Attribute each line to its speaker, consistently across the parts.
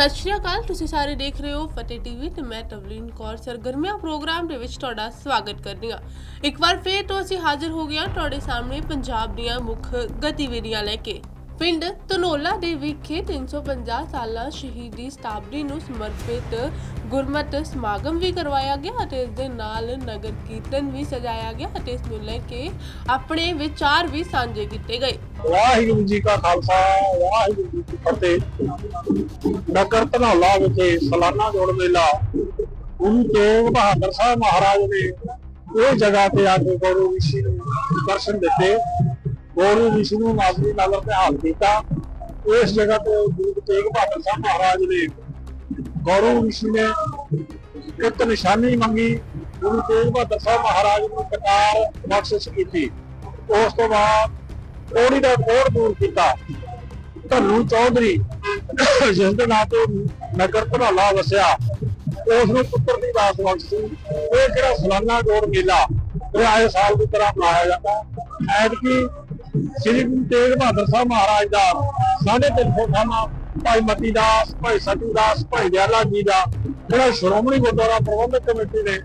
Speaker 1: ਸਤਿ ਸ਼੍ਰੀ ਅਕਾਲ, ਤੁਸੀਂ ਸਾਰੇ ਦੇਖ ਰਹੇ ਹੋ ਫਤਿਹ ਟੀਵੀ ਤੇ ਮੈਂ ਤਵਲੀਨ ਕੌਰ। ਸਰਗਰਮੀਆਂ ਪ੍ਰੋਗਰਾਮ ਦੇ ਵਿੱਚ ਤੁਹਾਡਾ ਸਵਾਗਤ ਕਰਦੀ ਹਾਂ। ਇੱਕ ਵਾਰ ਫੇਰ ਤੋਂ ਅਸੀਂ ਹਾਜ਼ਰ ਹੋ ਗਏ ਹਾਂ ਤੁਹਾਡੇ ਸਾਹਮਣੇ ਪੰਜਾਬ ਦੀਆਂ ਮੁੱਖ ਗਤੀਵਿਧੀਆਂ ਲੈ ਕੇ। ਪਿੰਡ ਧਨੋਲਾ ਦੇ ਵਿਖੇ 350 ਸਾਲਾ ਸ਼ਹੀਦੀ ਸਤਾਬਦੀ ਨੂੰ ਸਮਰਪਿਤ ਗੁਰਮਤਿ ਸਮਾਗਮ ਵੀ ਕਰਵਾਇਆ ਗਿਆ ਅਤੇ ਇਸ ਦੇ ਨਾਲ ਨਗਰ ਕੀਰਤਨ ਵੀ ਸਜਾਇਆ ਗਿਆ ਅਤੇ ਇਸ ਨੂੰ ਲੈ ਕੇ ਆਪਣੇ ਵਿਚਾਰ ਵੀ ਸਾਂਝੇ ਕੀਤੇ ਗਏ।
Speaker 2: ਵਾਹਿਗੁਰੂ ਜੀ ਕਾ ਖਾਲਸਾ, ਵਾਹਿਗੁਰੂ ਜੀ ਕੀ ਫਤਿਹ। ਨਗਰ ਧਨੌਲਾ ਵਿਖੇ ਸਾਲਾਨਾ ਜੋੜ ਮੇਲਾ ਗੁਰੂ ਤੇਗ ਬਹਾਦਰ ਸਾਹਿਬ ਮਹਾਰਾਜ ਨੇ ਇਹ ਜਗ੍ਹਾ ਤੇ ਆ ਕੇ ਗੁਰੂ ਵਿਸ਼ੀ ਨੂੰ ਦਰਸ਼ਨ ਦਿੱਤੇ। ਗੁਰੂ ਵਿਸ਼ੀ ਨੂੰ ਨਾਜ਼ਰੀ ਨਗਰ ਤੇ ਹਾਲ ਕੀਤਾ। ਇਸ ਜਗ੍ਹਾ ਤੇ ਗੁਰੂ ਤੇਗ ਬਹਾਦਰ ਸਾਹਿਬ ਮਹਾਰਾਜ ਨੇ ਗੁਰੂ ਵਿਸ਼ੀ ਨੇ ਇੱਕ ਨਿਸ਼ਾਨੀ ਮੰਗੀ। ਗੁਰੂ ਤੇਗ ਬਹਾਦਰ ਸਾਹਿਬ ਮਹਾਰਾਜ ਨੂੰ ਕਟਾਰ ਬਖਸ਼ਿਸ਼ ਕੀਤੀ। ਉਸ ਤੋਂ ਬਾਅਦ ਕੋੜੀ ਦਾ ਕੋੜ ਦੂਰ ਕੀਤਾ। ਧੰਨੂ ਚੌਧਰੀ ਜਿਸ ਦੇ ਨਾਂ ਤੋਂ ਨਗਰ ਧਨਾਲਾ ਵਸਿਆ। ਉਸ ਨੂੰ ਪੁੱਤਰ ਦੀ ਦਾਸ ਬਖਸ਼ੀ। ਇਹ ਜਿਹੜਾ ਸਲਾਨਾ ਜੋੜ ਮੇਲਾ, ਇਹ ਆਏ ਸਾਲ ਦੀ ਤਰ੍ਹਾਂ ਮਨਾਇਆ ਜਾਂਦਾ। ਐਤਕੀ ਸ੍ਰੀ ਗੁਰੂ ਤੇਗ ਬਹਾਦਰ ਸਾਹਿਬ ਮਹਾਰਾਜ ਦਾ ਸਾਢੇ ਤਿੰਨ ਸੌ ਖਾਨਾ ਭਾਈ ਮਤੀ ਦਾਸ, ਭਾਈ ਸਤੂ ਦਾਸ, ਭਾਈ ਦਿਆਲਾ ਜੀ ਦਾ ਜਿਹੜਾ ਸ਼੍ਰੋਮਣੀ ਗੁਰਦੁਆਰਾ ਪ੍ਰਬੰਧਕ ਕਮੇਟੀ ਨੇ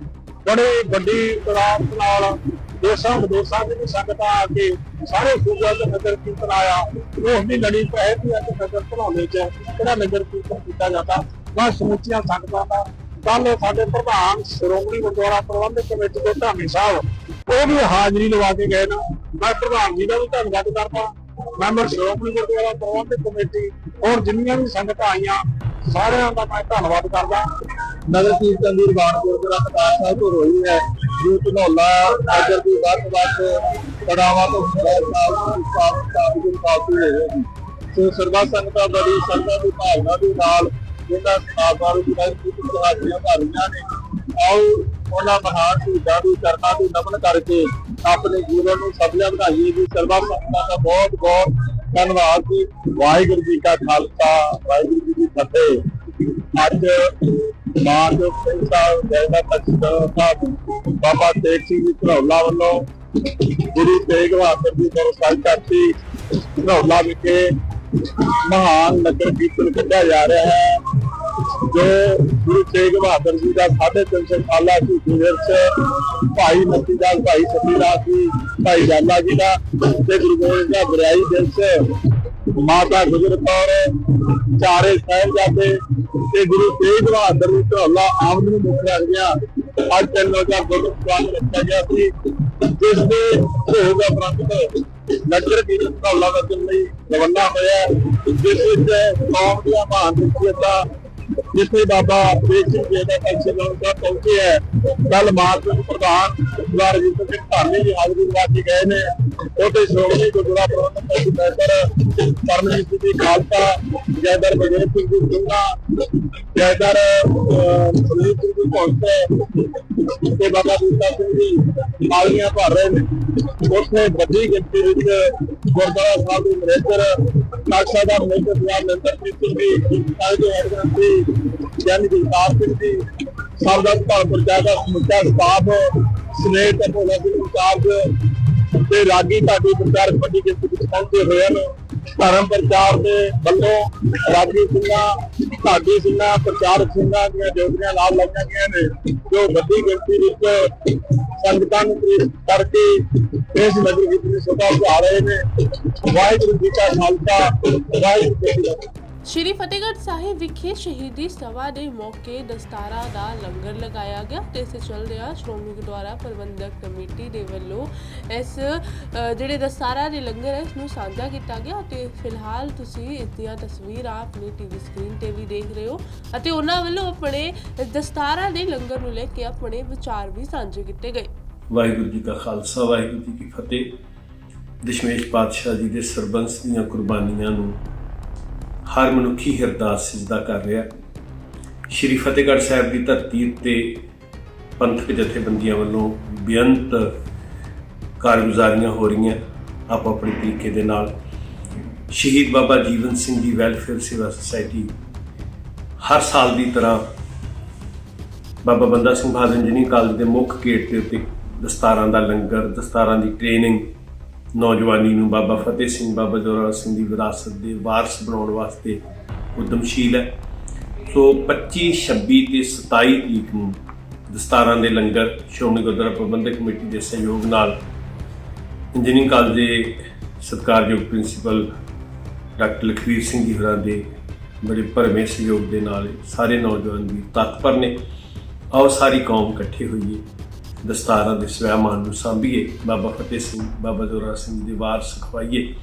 Speaker 2: ਬੜੇ ਵੱਡੀ ਤਰਾਤ ਨਾਲ ਦੇਸ਼ਾਂ ਵਿਦੇਸ਼ਾਂ ਦੀ ਸੰਗਤਾਂ ਆ ਕੇ ਸਾਰੇ ਸੂਬਿਆਂ ਦੇ ਨਗਰ ਕੀਰਤਨ ਆਇਆ। ਉਸ ਦੀ ਲੜੀ ਪਹਿਤੀ ਹੈ ਕਿ ਨਗਰ ਧਰੌਲੇ ਚ ਜਿਹੜਾ ਨਗਰ ਕੀਰਤਨ ਕੀਤਾ ਜਾਂਦਾ। ਮੈਂ ਸਮੁੱਚੀਆਂ ਸੰਗਤਾਂ ਦਾ ਕੱਲ ਸਾਡੇ ਪ੍ਰਧਾਨ ਸ਼੍ਰੋਮਣੀ ਗੁਰਦੁਆਰਾ ਪ੍ਰਬੰਧਕ ਕਮੇਟੀ ਦੇ ਧਾਮੀ ਸਾਹਿਬ ਉਹ ਵੀ ਹਾਜ਼ਰੀ ਲਵਾ ਕੇ ਗਏ ਨੇ। ਮੈਂ ਪ੍ਰਧਾਨ ਜੀ ਦਾ ਵੀ ਧੰਨਵਾਦ ਕਰਦਾ। ਮੈਂਬਰ ਸ਼੍ਰੋਮਣੀ ਗੁਰਦੁਆਰਾ ਪ੍ਰਬੰਧਕ ਕਮੇਟੀ ਔਰ ਜਿੰਨੀਆਂ ਵੀ ਸੰਗਤਾਂ ਆਈਆਂ, ਸਾਰਿਆਂ ਦਾ ਮੈਂ ਧੰਨਵਾਦ ਕਰਦਾ। ਨਗਰ ਕੀਰਤਨ ਦੀ ਰਵਾਨ ਗੁਰਦੁਆਰਾ ਪ੍ਰਕਾਸ਼ ਸਾਹਿਬ ਤੋਂ ਹੋਈ ਹੈ। ਜੋ ਧਨੌਲਾ ਅਜਰ ਦੀ ਵੱਧ ਵੱਧ ਕੜਾਵਾ ਤੋਂ ਸਾਹਿਬ ਸਾਹਿਬ ਸਾਹਿਬ ਦੀ ਕਾਫੀ ਹੋ। ਸੋ ਸਰਬਾ ਸੰਗਤਾਂ ਬੜੀ ਸੰਗਤਾਂ ਦੀ ਭਾਵਨਾ ਦੇ ਨਾਲ ਜਿਹਨਾਂ ਸਮਾਗਮਾਂ ਨੂੰ ਜਿਹੜਾ ਕਿ ਤੁਹਾਡੀਆਂ ਭਾਰੀਆਂ ਨੇ। ਆਓ ਉਹਨਾਂ ਮਹਾਨ ਸ਼ਹੀਦਾਂ ਦੀ ਚਰਨਾਂ ਨੂੰ ਨਮਨ ਕਰਕੇ ਆਪਣੇ ਜੀਵਨ ਨੂੰ ਸਫਲ ਬਣਾਈਏ ਜੀ। ਸਰਬਾ ਸੰਗਤਾਂ ਦਾ ਬਹੁਤ ਬਹੁਤ ਧੰਨਵਾਦ ਜੀ। ਵਾਹਿਗੁਰੂ ਜੀ ਕਾ ਖਾਲਸਾ, ਵਾਹਿਗੁਰੂ ਜੀ ਦੀ ਫਤਿਹ। ਅੱਜ ਮਾਨਯੋਗ ਸਿੰਘ ਸਾਹਿਬ ਜੈਦਾ ਤਖਤ ਸਾਹਿਬ ਬਾਬਾ ਤੇਗ ਸਿੰਘ ਜੀ ਧਰੌਲਾ ਵੱਲੋਂ ਗੁਰੂ ਤੇਗ ਬਹਾਦਰ ਜੀ ਗੁਰੂ ਸਾਹਿਬ ਧਰਤੀ ਧਰੌਲਾ ਵਿਖੇ ਮਹਾਨ ਨਗਰ ਕੀਰਤਨ ਕੱਢਿਆ ਜਾ ਰਿਹਾ ਹੈ। ਜੋ ਗੁਰੂ ਤੇਗ ਬਹਾਦਰ ਜੀ ਦਾ 350 ਸਾਲਾ ਸੀ ਵਿਰਸ ਭਾਈ ਮਤੀ ਦਾਸ ਭਾਈ ਸਤੀ ਜੀ, ਭਾਈ ਜਾਲਾ ਜੀ ਦਾ ਤੇ ਗੁਰੂ ਗੋਬਿੰਦ ਦਾ ਬਰਿਆਈ ਦਿਵਸ ਮਾਤਾ ਗੁਜਰ ਕੌਰ, ਚਾਰੇ ਸਾਹਿਬਜ਼ਾਦੇ ਤੇ ਗੁਰੂ ਤੇਗ ਬਹਾਦਰ ਜੀ ਧਰੌਲਾ ਆਮਦ ਨੂੰ ਮੁੱਖ ਰੱਖਦਿਆਂ ਅੱਜ ਤਿੰਨ ਲੋਕਾਂ ਗੁਰਦੁਆਰਾ ਰੱਖਿਆ ਗਿਆ ਸੀ, ਜਿਸ ਦੇ ਭੋਗ ਉਪਰੰਤ ਨਗਰ ਕੀਰਤਨ ਧਰੌਲਾ ਵਜਨ ਲਈ ਰਵਾਨਾ ਹੋਇਆ। ਜਿਸ ਵਿੱਚ ਕੌਮ ਦੀਆਂ ਮਹਾਨ ਸ਼ਖਸੀਅਤਾਂ ਜਿੱਥੇ ਬਾਬਾ ਤੇਗ ਸਿੰਘ ਜੀ ਦਾ ਕਲਚਰ ਦਾ ਪਹੁੰਚੇ ਹੈ ਕੱਲ ਮਾਰਚ ਪ੍ਰਧਾਨ ਗੁਰਜੀਤ ਸਿੰਘ ਧਾਮੀ ਜੀ ਹਾਜ਼ਰੀ ਲਵਾ ਗਏ ਨੇ। ਉਹਦੇ ਸ਼੍ਰੋਮਣੀ ਗੁਰਦੁਆਰਾ ਪ੍ਰਬੰਧਕ ਕਮੇਟੀ ਮੈਂਬਰ ਪਰਮਜੀਤ ਸਿੰਘ ਜੀ ਖਾਲਸਾ, ਜੈਦਰ ਬਜੇਤ ਸਿੰਘ ਜੀ ਸਿੰਘਾ, ਜੈਦਰ ਸੁਨੀਲ ਸਿੰਘ ਜੀ ਪਹੁੰਚੇ ਤੇ ਬਾਬਾ ਬੂਟਾ ਸਿੰਘ ਜੀ ਮਾਲੀਆਂ ਭਰ ਰਹੇ ਨੇ। ਉੱਥੇ ਵੱਡੀ ਗਿਣਤੀ ਵਿੱਚ ਗੁਰਦੁਆਰਾ ਸਾਹਿਬ ਦੇ ਮੈਨੇਜਰ ਨਾਕਸ਼ਾ ਦਾ ਮੈਨੇਜਰ ਪੰਜਾਬ ਨੰਦਰ ਸਿੰਘ ਜੀ ਸਾਰੇ ਦੇ ਐਡਵੈਂਸੀ ਯਾਨੀ ਜਗਤਾਰ ਸਿੰਘ ਜੀ ਸਭ ਦਾ ਪ੍ਰਚਾਰ ਦਾ ਸਮੁੱਚਾ ਸਟਾਫ ਸਨੇਟ ਤੇ ਭੋਲਾ ਇੰਚਾਰਜ ਤੇ ਰਾਗੀ ਢਾਡੀ ਪ੍ਰਚਾਰ ਵੱਡੀ ਗਿਣਤੀ ਪਹੁੰਚੇ ਹੋਏ ਹਨ। ਧਰਮ ਪ੍ਰਚਾਰ ਦੇ ਵੱਲੋਂ ਰਾਗੀ ਸਿੰਘਾਂ ਢਾਡੀ ਸਿੰਘਾਂ ਪ੍ਰਚਾਰਕ ਸਿੰਘਾਂ ਦੀਆਂ ਡਿਊਟੀਆਂ ਲਾਭ ਲਾਈਆਂ ਗਈਆਂ ਨੇ, ਜੋ ਵੱਡੀ ਗਿਣਤੀ ਵਿੱਚ ਸੰਗਤਾਂ ਨੂੰ ਪ੍ਰੇਰਿਤ ਕਰਕੇ ਇਸ ਨਗਰ ਵਿੱਚ ਸਭਾ ਉਭਾਰ ਰਹੇ ਨੇ। ਵਾਹਿਗੁਰੂ ਜੀ ਕਾ ਖਾਲਸਾ, ਵਾਹਿਗੁਰੂ ਜੀ ਕੀ ਫਤਿਹ।
Speaker 1: ਸ਼੍ਰੀ ਫਤਿਹਗੜ੍ਹ ਸਾਹਿਬ ਵਿਖੇ ਸ਼ਹੀਦੀ ਸਭਾ ਦੇ ਮੌਕੇ ਦਸਤਾਰਾ ਦਾ ਲੰਗਰ ਲਗਾਇਆ ਗਿਆ ਤੇ ਇਸ ਚੱਲਦਿਆਂ ਸ਼੍ਰੋਮਣੀ ਗੁਰਦੁਆਰਾ ਪ੍ਰਬੰਧਕ ਕਮੇਟੀ ਦੇ ਵੱਲੋਂ ਇਸ ਅ, ਜਿਹੜੇ ਦਸਤਾਰਾ ਦੇ ਲੰਗਰ ਹੈ ਇਸ ਨੂੰ ਸਾਂਝਾ ਕੀਤਾ ਗਿਆ ਤੇ ਫਿਲਹਾਲ ਤੁਸੀਂ ਇਸ ਦੀਆਂ ਤਸਵੀਰਾਂ ਆਪਣੀ ਟੀਵੀ ਸਕਰੀਨ ਤੇ ਵੀ ਦੇਖ ਰਹੇ ਹੋ ਅਤੇ ਉਹਨਾਂ ਵੱਲੋਂ ਆਪਣੇ ਇਸ ਦਸਤਾਰਾ ਦੇ ਲੰਗਰ ਨੂੰ ਲੈ ਕੇ ਆਪਣੇ ਵਿਚਾਰ ਵੀ ਸਾਂਝੇ ਕੀਤੇ ਗਏ।
Speaker 3: ਵਾਹਿਗੁਰੂ ਜੀ ਕਾ ਖਾਲਸਾ ਵਾਹਿਗੁਰੂ ਜੀ ਕੀ ਫਤਿਹ। ਦਸ਼ਮੇਸ਼ ਪਾਤਸ਼ਾਹ ਜੀ ਦੇ ਸਰਬੰਸ ਦੀਆਂ ਕੁਰਬਾਨੀਆਂ ਨੂੰ ਹਰ ਮਨੁੱਖੀ ਹਿਰਦਾ ਸਿਜਦਾ ਕਰ ਰਿਹਾ। ਸ਼੍ਰੀ ਫਤਿਹਗੜ੍ਹ ਸਾਹਿਬ ਦੀ ਧਰਤੀ ਉੱਤੇ ਪੰਥਕ ਜਥੇਬੰਦੀਆਂ ਵੱਲੋਂ ਬੇਅੰਤ ਕਾਰਗੁਜ਼ਾਰੀਆਂ ਹੋ ਰਹੀਆਂ ਆਪੋ ਆਪਣੇ ਤਰੀਕੇ ਦੇ ਨਾਲ। ਸ਼ਹੀਦ ਬਾਬਾ ਜੀਵਨ ਸਿੰਘ ਜੀ ਵੈਲਫੇਅਰ ਸੇਵਾ ਸੁਸਾਇਟੀ ਹਰ ਸਾਲ ਦੀ ਤਰ੍ਹਾਂ ਬਾਬਾ ਬੰਦਾ ਸਿੰਘ ਬਹਾਦਰ ਇੰਜੀਨੀਅਰਿੰਗ ਕਾਲਜ ਦੇ ਮੁੱਖ ਗੇਟ ਦੇ ਉੱਤੇ ਦਸਤਾਰਾਂ ਦਾ ਲੰਗਰ, ਦਸਤਾਰਾਂ ਦੀ ਟ੍ਰੇਨਿੰਗ ਨੌਜਵਾਨੀ ਨੂੰ ਬਾਬਾ ਫਤਿਹ ਸਿੰਘ, ਬਾਬਾ ਜੋਰਾ ਸਿੰਘ ਦੀ ਵਿਰਾਸਤ ਦੇ ਵਾਰਸ ਬਣਾਉਣ ਵਾਸਤੇ ਉਦਮਸ਼ੀਲ ਹੈ। ਸੋ 25 26 ਤੇ 27 ਤਰੀਕ ਨੂੰ ਦਸਤਾਰਾਂ ਦੇ ਲੰਗਰ ਸ਼੍ਰੋਮਣੀ ਗੁਰਦੁਆਰਾ ਪ੍ਰਬੰਧਕ ਕਮੇਟੀ ਦੇ ਸਹਿਯੋਗ ਨਾਲ ਇੰਜੀਨੀਅਰਿੰਗ ਕਾਲਜ ਦੇ ਸਤਿਕਾਰਯੋਗ ਪ੍ਰਿੰਸੀਪਲ ਡਾਕਟਰ ਲਖਵੀਰ ਸਿੰਘ ਜੀ ਹੋਰਾਂ ਦੇ ਬੜੇ ਭਰਵੇਂ ਸਹਿਯੋਗ ਦੇ ਨਾਲ ਸਾਰੇ ਨੌਜਵਾਨ ਵੀ ਤਤਪਰ ਨੇ। ਆਓ ਸਾਰੀ ਕੌਮ ਇਕੱਠੇ ਹੋਈਏ। ਦਸਤਾਰਾਂ ਦੇ ਸਵੈਮਾਨ ਨੂੰ ਸਾਂਭੀਏ ਬਾਬਾ ਫਤਿਹ ਸਿੰਘ ਬਾਬਾ ਜ਼ੋਰਾ ਸਿੰਘ ਦੇ ਵਾਰਸ ਖਵਾਈਏ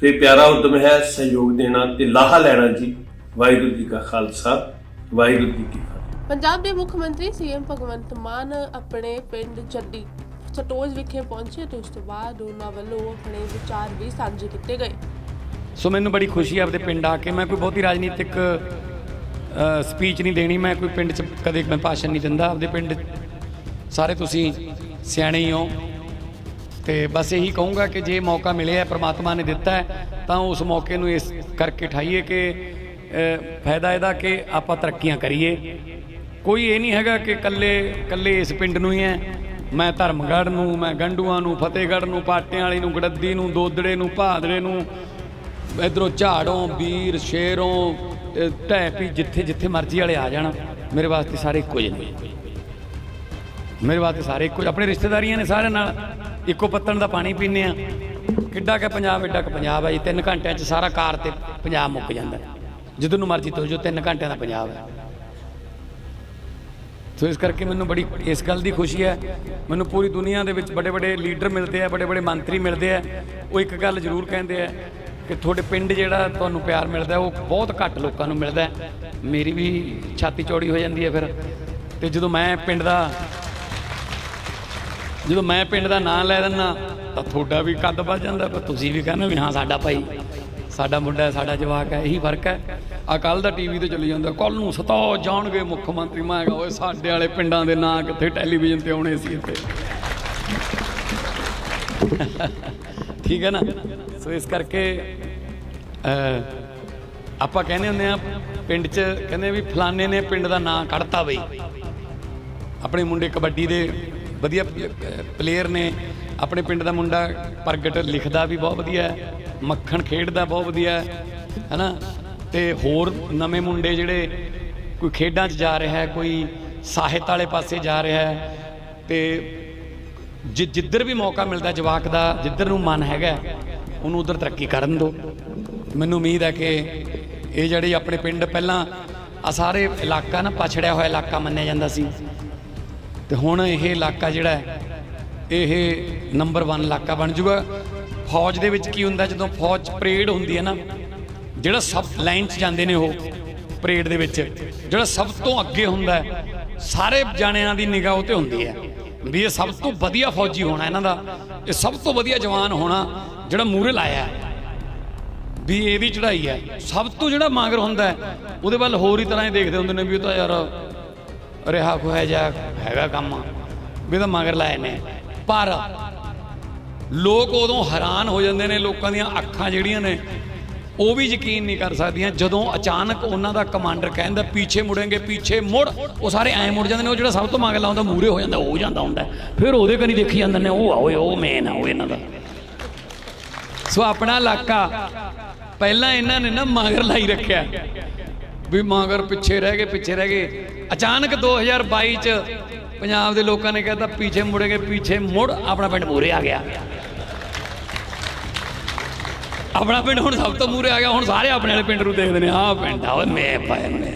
Speaker 3: ਫਿਰ ਪਿਆਰਾ ਉਦਮ ਹੈ ਸਹਿਯੋਗ ਦੇਣਾ ਤੇ ਲਾਹਾ ਲੈਣਾ ਜੀ। ਵਾਹਿਗੁਰੂ ਜੀ ਕਾ ਖਾਲਸਾ ਵਾਹਿਗੁਰੂ ਜੀ ਕੀ ਫਤਿਹ।
Speaker 1: ਪੰਜਾਬ ਦੇ ਮੁੱਖ ਮੰਤਰੀ ਸੀਐਮ ਭਗਵੰਤ ਮਾਨ ਆਪਣੇ ਪਿੰਡ ਚੱਡੀ ਸਟੋਜ ਵਿਖੇ ਪਹੁੰਚੇ ਤੇ ਉਸ ਤੋਂ ਬਾਅਦ ਉਹਨਾਂ ਵੱਲੋਂ ਆਪਣੇ ਵਿਚਾਰ ਵੀ ਸਾਂਝੇ ਕੀਤੇ ਗਏ।
Speaker 4: ਸੋ ਮੈਨੂੰ ਬੜੀ ਖੁਸ਼ੀ ਹੈ ਆਪਦੇ ਪਿੰਡ ਆ ਕੇ। ਮੈਂ ਕੋਈ ਬਹੁਤੀ ਰਾਜਨੀਤਿਕ ਸਪੀਚ ਨਹੀਂ ਦੇਣੀ ਮੈਂ ਕੋਈ ਪਿੰਡ 'ਚ ਕਦੇ ਮੈਂ ਭਾਸ਼ਣ ਨਹੀਂ ਦਿੰਦਾ। ਆਪਦੇ ਪਿੰਡ ਸਾਰੇ ਤੁਸੀਂ ਸਿਆਣੇ ਹੀ ਹੋ। ਤੇ ਬਸ ਇਹੀ ਕਹੂੰਗਾ ਕਿ ਜੇ ਮੌਕਾ ਮਿਲਿਆ, ਪ੍ਰਮਾਤਮਾ ਨੇ ਦਿੱਤਾ ਹੈ, ਤਾਂ ਉਸ ਮੌਕੇ ਨੂੰ ਇਸ ਕਰਕੇ ਠਾਈਏ ਕਿ ਫਾਇਦਾ ਇਹਦਾ ਕਿ ਆਪਾਂ ਤਰੱਕੀਆਂ ਕਰੀਏ। ਕੋਈ ਇਹ ਨਹੀਂ ਹੈਗਾ ਕਿ ਕੱਲੇ ਕੱਲੇ ਇਸ ਪਿੰਡ ਨੂੰ ਹੀ ਹੈ। ਮੈਂ ਧਰਮਗੜ੍ਹ ਨੂੰ, ਮੈਂ ਗੰਡੂਆਂ ਨੂੰ, ਫਤਿਹਗੜ੍ਹ ਨੂੰ, ਪਾਟਿਆਂ ਵਾਲੀ ਨੂੰ, ਗੜੱਦੀ ਨੂੰ ਦੋਦੜੇ ਨੂੰ ਭਾਦੜੇ ਨੂੰ, ਇਧਰੋਂ ਝਾੜੋਂ ਵੀਰ ਸ਼ੇਰੋਂ ਢੈਪੀ ਜਿੱਥੇ ਜਿੱਥੇ ਮਰਜ਼ੀ ਵਾਲੇ ਆ ਜਾਣ। ਮੇਰੇ ਵਾਸਤੇ ਸਾਰੇ ਇੱਕੋ ਜਿਹੇ ਨੇ। ਮੇਰੇ ਵਾਸਤੇ ਸਾਰੇ ਇੱਕੋ ਆਪਣੇ ਰਿਸ਼ਤੇਦਾਰੀਆਂ ਨੇ ਸਾਰਿਆਂ ਨਾਲ ਇੱਕੋ ਪੱਤਣ ਦਾ ਪਾਣੀ ਪੀਂਦੇ ਆ। ਕਿੱਡਾ ਕਿ ਪੰਜਾਬ ਐਡਾ ਕਿ ਪੰਜਾਬ ਹੈ ਜੀ। 3 ਘੰਟਿਆਂ 'ਚ ਸਾਰਾ ਕਾਰ ਤੇ ਪੰਜਾਬ ਮੁੱਕ ਜਾਂਦਾ। ਜਦੋਂ ਨੂੰ ਮਰਜ਼ੀ ਤੁਰ ਜਾਓ 3 ਘੰਟਿਆਂ ਦਾ ਪੰਜਾਬ ਹੈ ਸੋ ਇਸ ਕਰਕੇ ਮੈਨੂੰ ਬੜੀ, ਇਸ ਗੱਲ ਦੀ ਖੁਸ਼ੀ ਹੈ। ਮੈਨੂੰ ਪੂਰੀ ਦੁਨੀਆ ਦੇ ਵਿੱਚ ਬੜੇ ਬੜੇ ਲੀਡਰ ਮਿਲਦੇ ਆ, ਬੜੇ ਬੜੇ ਮੰਤਰੀ ਮਿਲਦੇ ਆ। ਉਹ ਇੱਕ ਗੱਲ ਜ਼ਰੂਰ ਕਹਿੰਦੇ ਆ ਕਿ ਤੁਹਾਡੇ ਪਿੰਡ ਜਿਹੜਾ ਤੁਹਾਨੂੰ ਪਿਆਰ ਮਿਲਦਾ ਉਹ ਬਹੁਤ ਘੱਟ ਲੋਕਾਂ ਨੂੰ ਮਿਲਦਾ ਮੇਰੀ ਵੀ ਛਾਤੀ ਚੌੜੀ ਹੋ ਜਾਂਦੀ ਹੈ ਫਿਰ। ਤੇ ਜਦੋਂ ਮੈਂ ਪਿੰਡ ਦਾ ਜਦੋਂ ਮੈਂ ਪਿੰਡ ਦਾ ਨਾਂ ਲੈ ਦਿੰਦਾ ਤਾਂ ਤੁਹਾਡਾ ਵੀ ਕੱਦ ਵੱਧ ਜਾਂਦਾ, ਪਰ ਤੁਸੀਂ ਵੀ ਕਹਿੰਦੇ ਵੀ ਹਾਂ, ਸਾਡਾ ਭਾਈ, ਸਾਡਾ ਮੁੰਡਾ ਸਾਡਾ ਜਵਾਕ ਹੈ, ਇਹੀ ਫ਼ਰਕ ਹੈ। ਆ ਕੱਲ ਦਾ ਟੀਵੀ ਤੇ ਚੱਲੀ ਜਾਂਦਾ ਕੱਲ ਨੂੰ ਸਤਾਓ ਜਾਣਗੇ ਮੁੱਖ ਮੰਤਰੀ। ਮੈਂ ਕਿਹਾ, ਓਏ, ਸਾਡੇ ਵਾਲੇ ਪਿੰਡਾਂ ਦੇ ਨਾਂ ਕਿੱਥੇ ਟੈਲੀਵਿਜ਼ਨ ਤੇ ਆਉਣੇ ਸੀ ਇੱਥੇ? ਠੀਕ ਹੈ ਨਾ? ਸੋ ਇਸ ਕਰਕੇ ਆਪਾਂ ਕਹਿੰਦੇ ਹੁੰਦੇ ਆ ਪਿੰਡ 'ਚ ਕਹਿੰਦੇ ਵੀ ਫਲਾਣੇ ਨੇ ਪਿੰਡ ਦਾ ਨਾਂ ਕੱਢਤਾ ਬਈ। ਆਪਣੇ ਮੁੰਡੇ ਕਬੱਡੀ ਦੇ ਵਧੀਆ ਪਲੇਅਰ ਨੇ ਆਪਣੇ ਪਿੰਡ ਦਾ ਮੁੰਡਾ ਪ੍ਰਗਟ ਲਿਖਦਾ ਵੀ ਬਹੁਤ ਵਧੀਆ ਹੈ, ਮੱਖਣ ਖੇਡਦਾ ਬਹੁਤ ਵਧੀਆ ਹੈ, ਹੈਨਾ? ਤੇ ਹੋਰ ਨਵੇਂ ਮੁੰਡੇ ਜਿਹੜੇ ਕੋਈ ਖੇਡਾਂ 'ਚ ਜਾ ਰਿਹਾ ਹੈ, ਕੋਈ ਸਾਹਿਤ ਵਾਲੇ ਪਾਸੇ ਜਾ ਰਿਹਾ ਹੈ, ਤੇ ਜਿੱਧਰ ਵੀ ਮੌਕਾ ਮਿਲਦਾ ਜਵਾਕ ਦਾ, ਜਿੱਧਰ ਨੂੰ ਮਨ ਹੈਗਾ, ਉਹਨੂੰ ਉਧਰ ਤਰੱਕੀ ਕਰਨ ਦਿਓ। ਮੈਨੂੰ ਉਮੀਦ ਹੈ ਕਿ ਇਹ ਜਿਹੜੇ ਆਪਣੇ ਪਿੰਡ ਪਹਿਲਾਂ ਆ ਸਾਰੇ ਇਲਾਕਾ ਨਾ ਪਛੜਿਆ ਹੋਇਆ ਇਲਾਕਾ ਮੰਨਿਆ ਜਾਂਦਾ ਸੀ। ਤੇ ਹੁਣ ਇਹ ਇਲਾਕਾ ਜਿਹੜਾ ਹੈ, ਇਹ ਨੰਬਰ 1 ਇਲਾਕਾ ਬਣ ਜਾਊਗਾ ਫੌਜ ਦੇ ਵਿੱਚ ਕੀ ਹੁੰਦਾ, ਜਦੋਂ ਫੌਜ 'ਚ ਪਰੇਡ ਹੁੰਦੀ ਹੈ ਨਾ, ਜਿਹੜਾ ਸਭ ਲਾਈਨ 'ਚ ਜਾਂਦੇ ਨੇ ਉਹ ਪਰੇਡ ਦੇ ਵਿੱਚ, ਜਿਹੜਾ ਸਭ ਤੋਂ ਅੱਗੇ ਹੁੰਦਾ ਸਾਰੇ ਜਾਣਿਆਂ ਦੀ ਨਿਗਾਹ ਉਹ ਤੇ ਹੁੰਦੀ ਹੈ। ਵੀ ਇਹ ਸਭ ਤੋਂ ਵਧੀਆ ਫੌਜੀ ਹੋਣਾ ਇਹਨਾਂ ਦਾ, ਇਹ ਸਭ ਤੋਂ ਵਧੀਆ ਜਵਾਨ ਹੋਣਾ ਜਿਹੜਾ ਮੂਰੇ ਲਾਇਆ ਹੈ। ਵੀ ਇਹਦੀ ਚੜ੍ਹਾਈ ਹੈ। ਸਭ ਤੋਂ ਜਿਹੜਾ ਮਾਗਰ ਹੁੰਦਾ ਉਹਦੇ ਵੱਲ ਹੋਰ ਹੀ ਤਰ੍ਹਾਂ ਹੀ ਦੇਖਦੇ ਹੁੰਦੇ ਨੇ ਵੀ ਉਹ ਤਾਂ ਯਾਰ ਰਿਹਾ ਖੋਇਆ ਜਾ ਹੈਗਾ ਕੰਮ? ਵੀ ਇਹਦਾ ਮਗਰ ਲਾਏ ਨੇ। ਪਰ ਲੋਕ ਉਦੋਂ ਹੈਰਾਨ ਹੋ ਜਾਂਦੇ ਨੇ, ਲੋਕਾਂ ਦੀਆਂ ਅੱਖਾਂ ਜਿਹੜੀਆਂ ਨੇ, ਉਹ ਵੀ ਯਕੀਨ ਨਹੀਂ ਕਰ ਸਕਦੀਆਂ। ਜਦੋਂ ਅਚਾਨਕ ਉਹਨਾਂ ਦਾ ਕਮਾਂਡਰ ਕਹਿੰਦਾ ਪਿੱਛੇ ਮੁੜेंगे ਪਿੱਛੇ ਮੁੜ। ਉਹ ਸਾਰੇ ਐਂ ਮੁੜ ਜਾਂਦੇ ਨੇ, ਉਹ ਜਿਹੜਾ ਸਭ ਤੋਂ ਮਗਰ ਲਾਉਂਦਾ ਮੂਰੇ ਹੋ ਜਾਂਦਾ, ਉਹ ਜਾਂਦਾ ਹੁੰਦਾ। ਫਿਰ ਉਹਦੇ ਕਨੀ ਦੇਖੀ ਜਾਂਦੇ ਨੇ, ਉਹ ਆਓਏ ਉਹ ਮੇਨ ਆ, ਉਹ ਇਹਨਾਂ ਦਾ। ਸੋ ਆਪਣਾ ਇਲਾਕਾ ਪਹਿਲਾਂ ਇਹਨਾਂ ਨੇ ਨਾ ਮਗਰ ਲਾਈ ਰੱਖਿਆ। ਵੀ ਮਗਰ ਪਿੱਛੇ ਰਹਿ ਗਏ, ਪਿੱਛੇ ਰਹਿ ਗਏ। ਅਚਾਨਕ 2022 ਚ ਪੰਜਾਬ ਦੇ ਲੋਕਾਂ ਨੇ ਕਹਿਤਾ, ਪਿੱਛੇ ਮੁੜेंगे ਪਿੱਛੇ ਮੁੜ। ਆਪਣਾ ਪਿੰਡ ਮੂਰੇ ਆ ਗਿਆ। ਆਪਣਾ ਪਿੰਡ ਹੁਣ ਸਭ ਤੋਂ ਮੂਰੇ ਆ ਗਿਆ। ਹੁਣ ਸਾਰੇ ਆਪਣੇ ਵਾਲੇ ਪਿੰਡ ਨੂੰ ਦੇਖਦੇ ਨੇ, ਆਹ ਪਿੰਡ ਆ, ਓਏ ਮੈਂ ਪਾਇਆ ਮੈਂ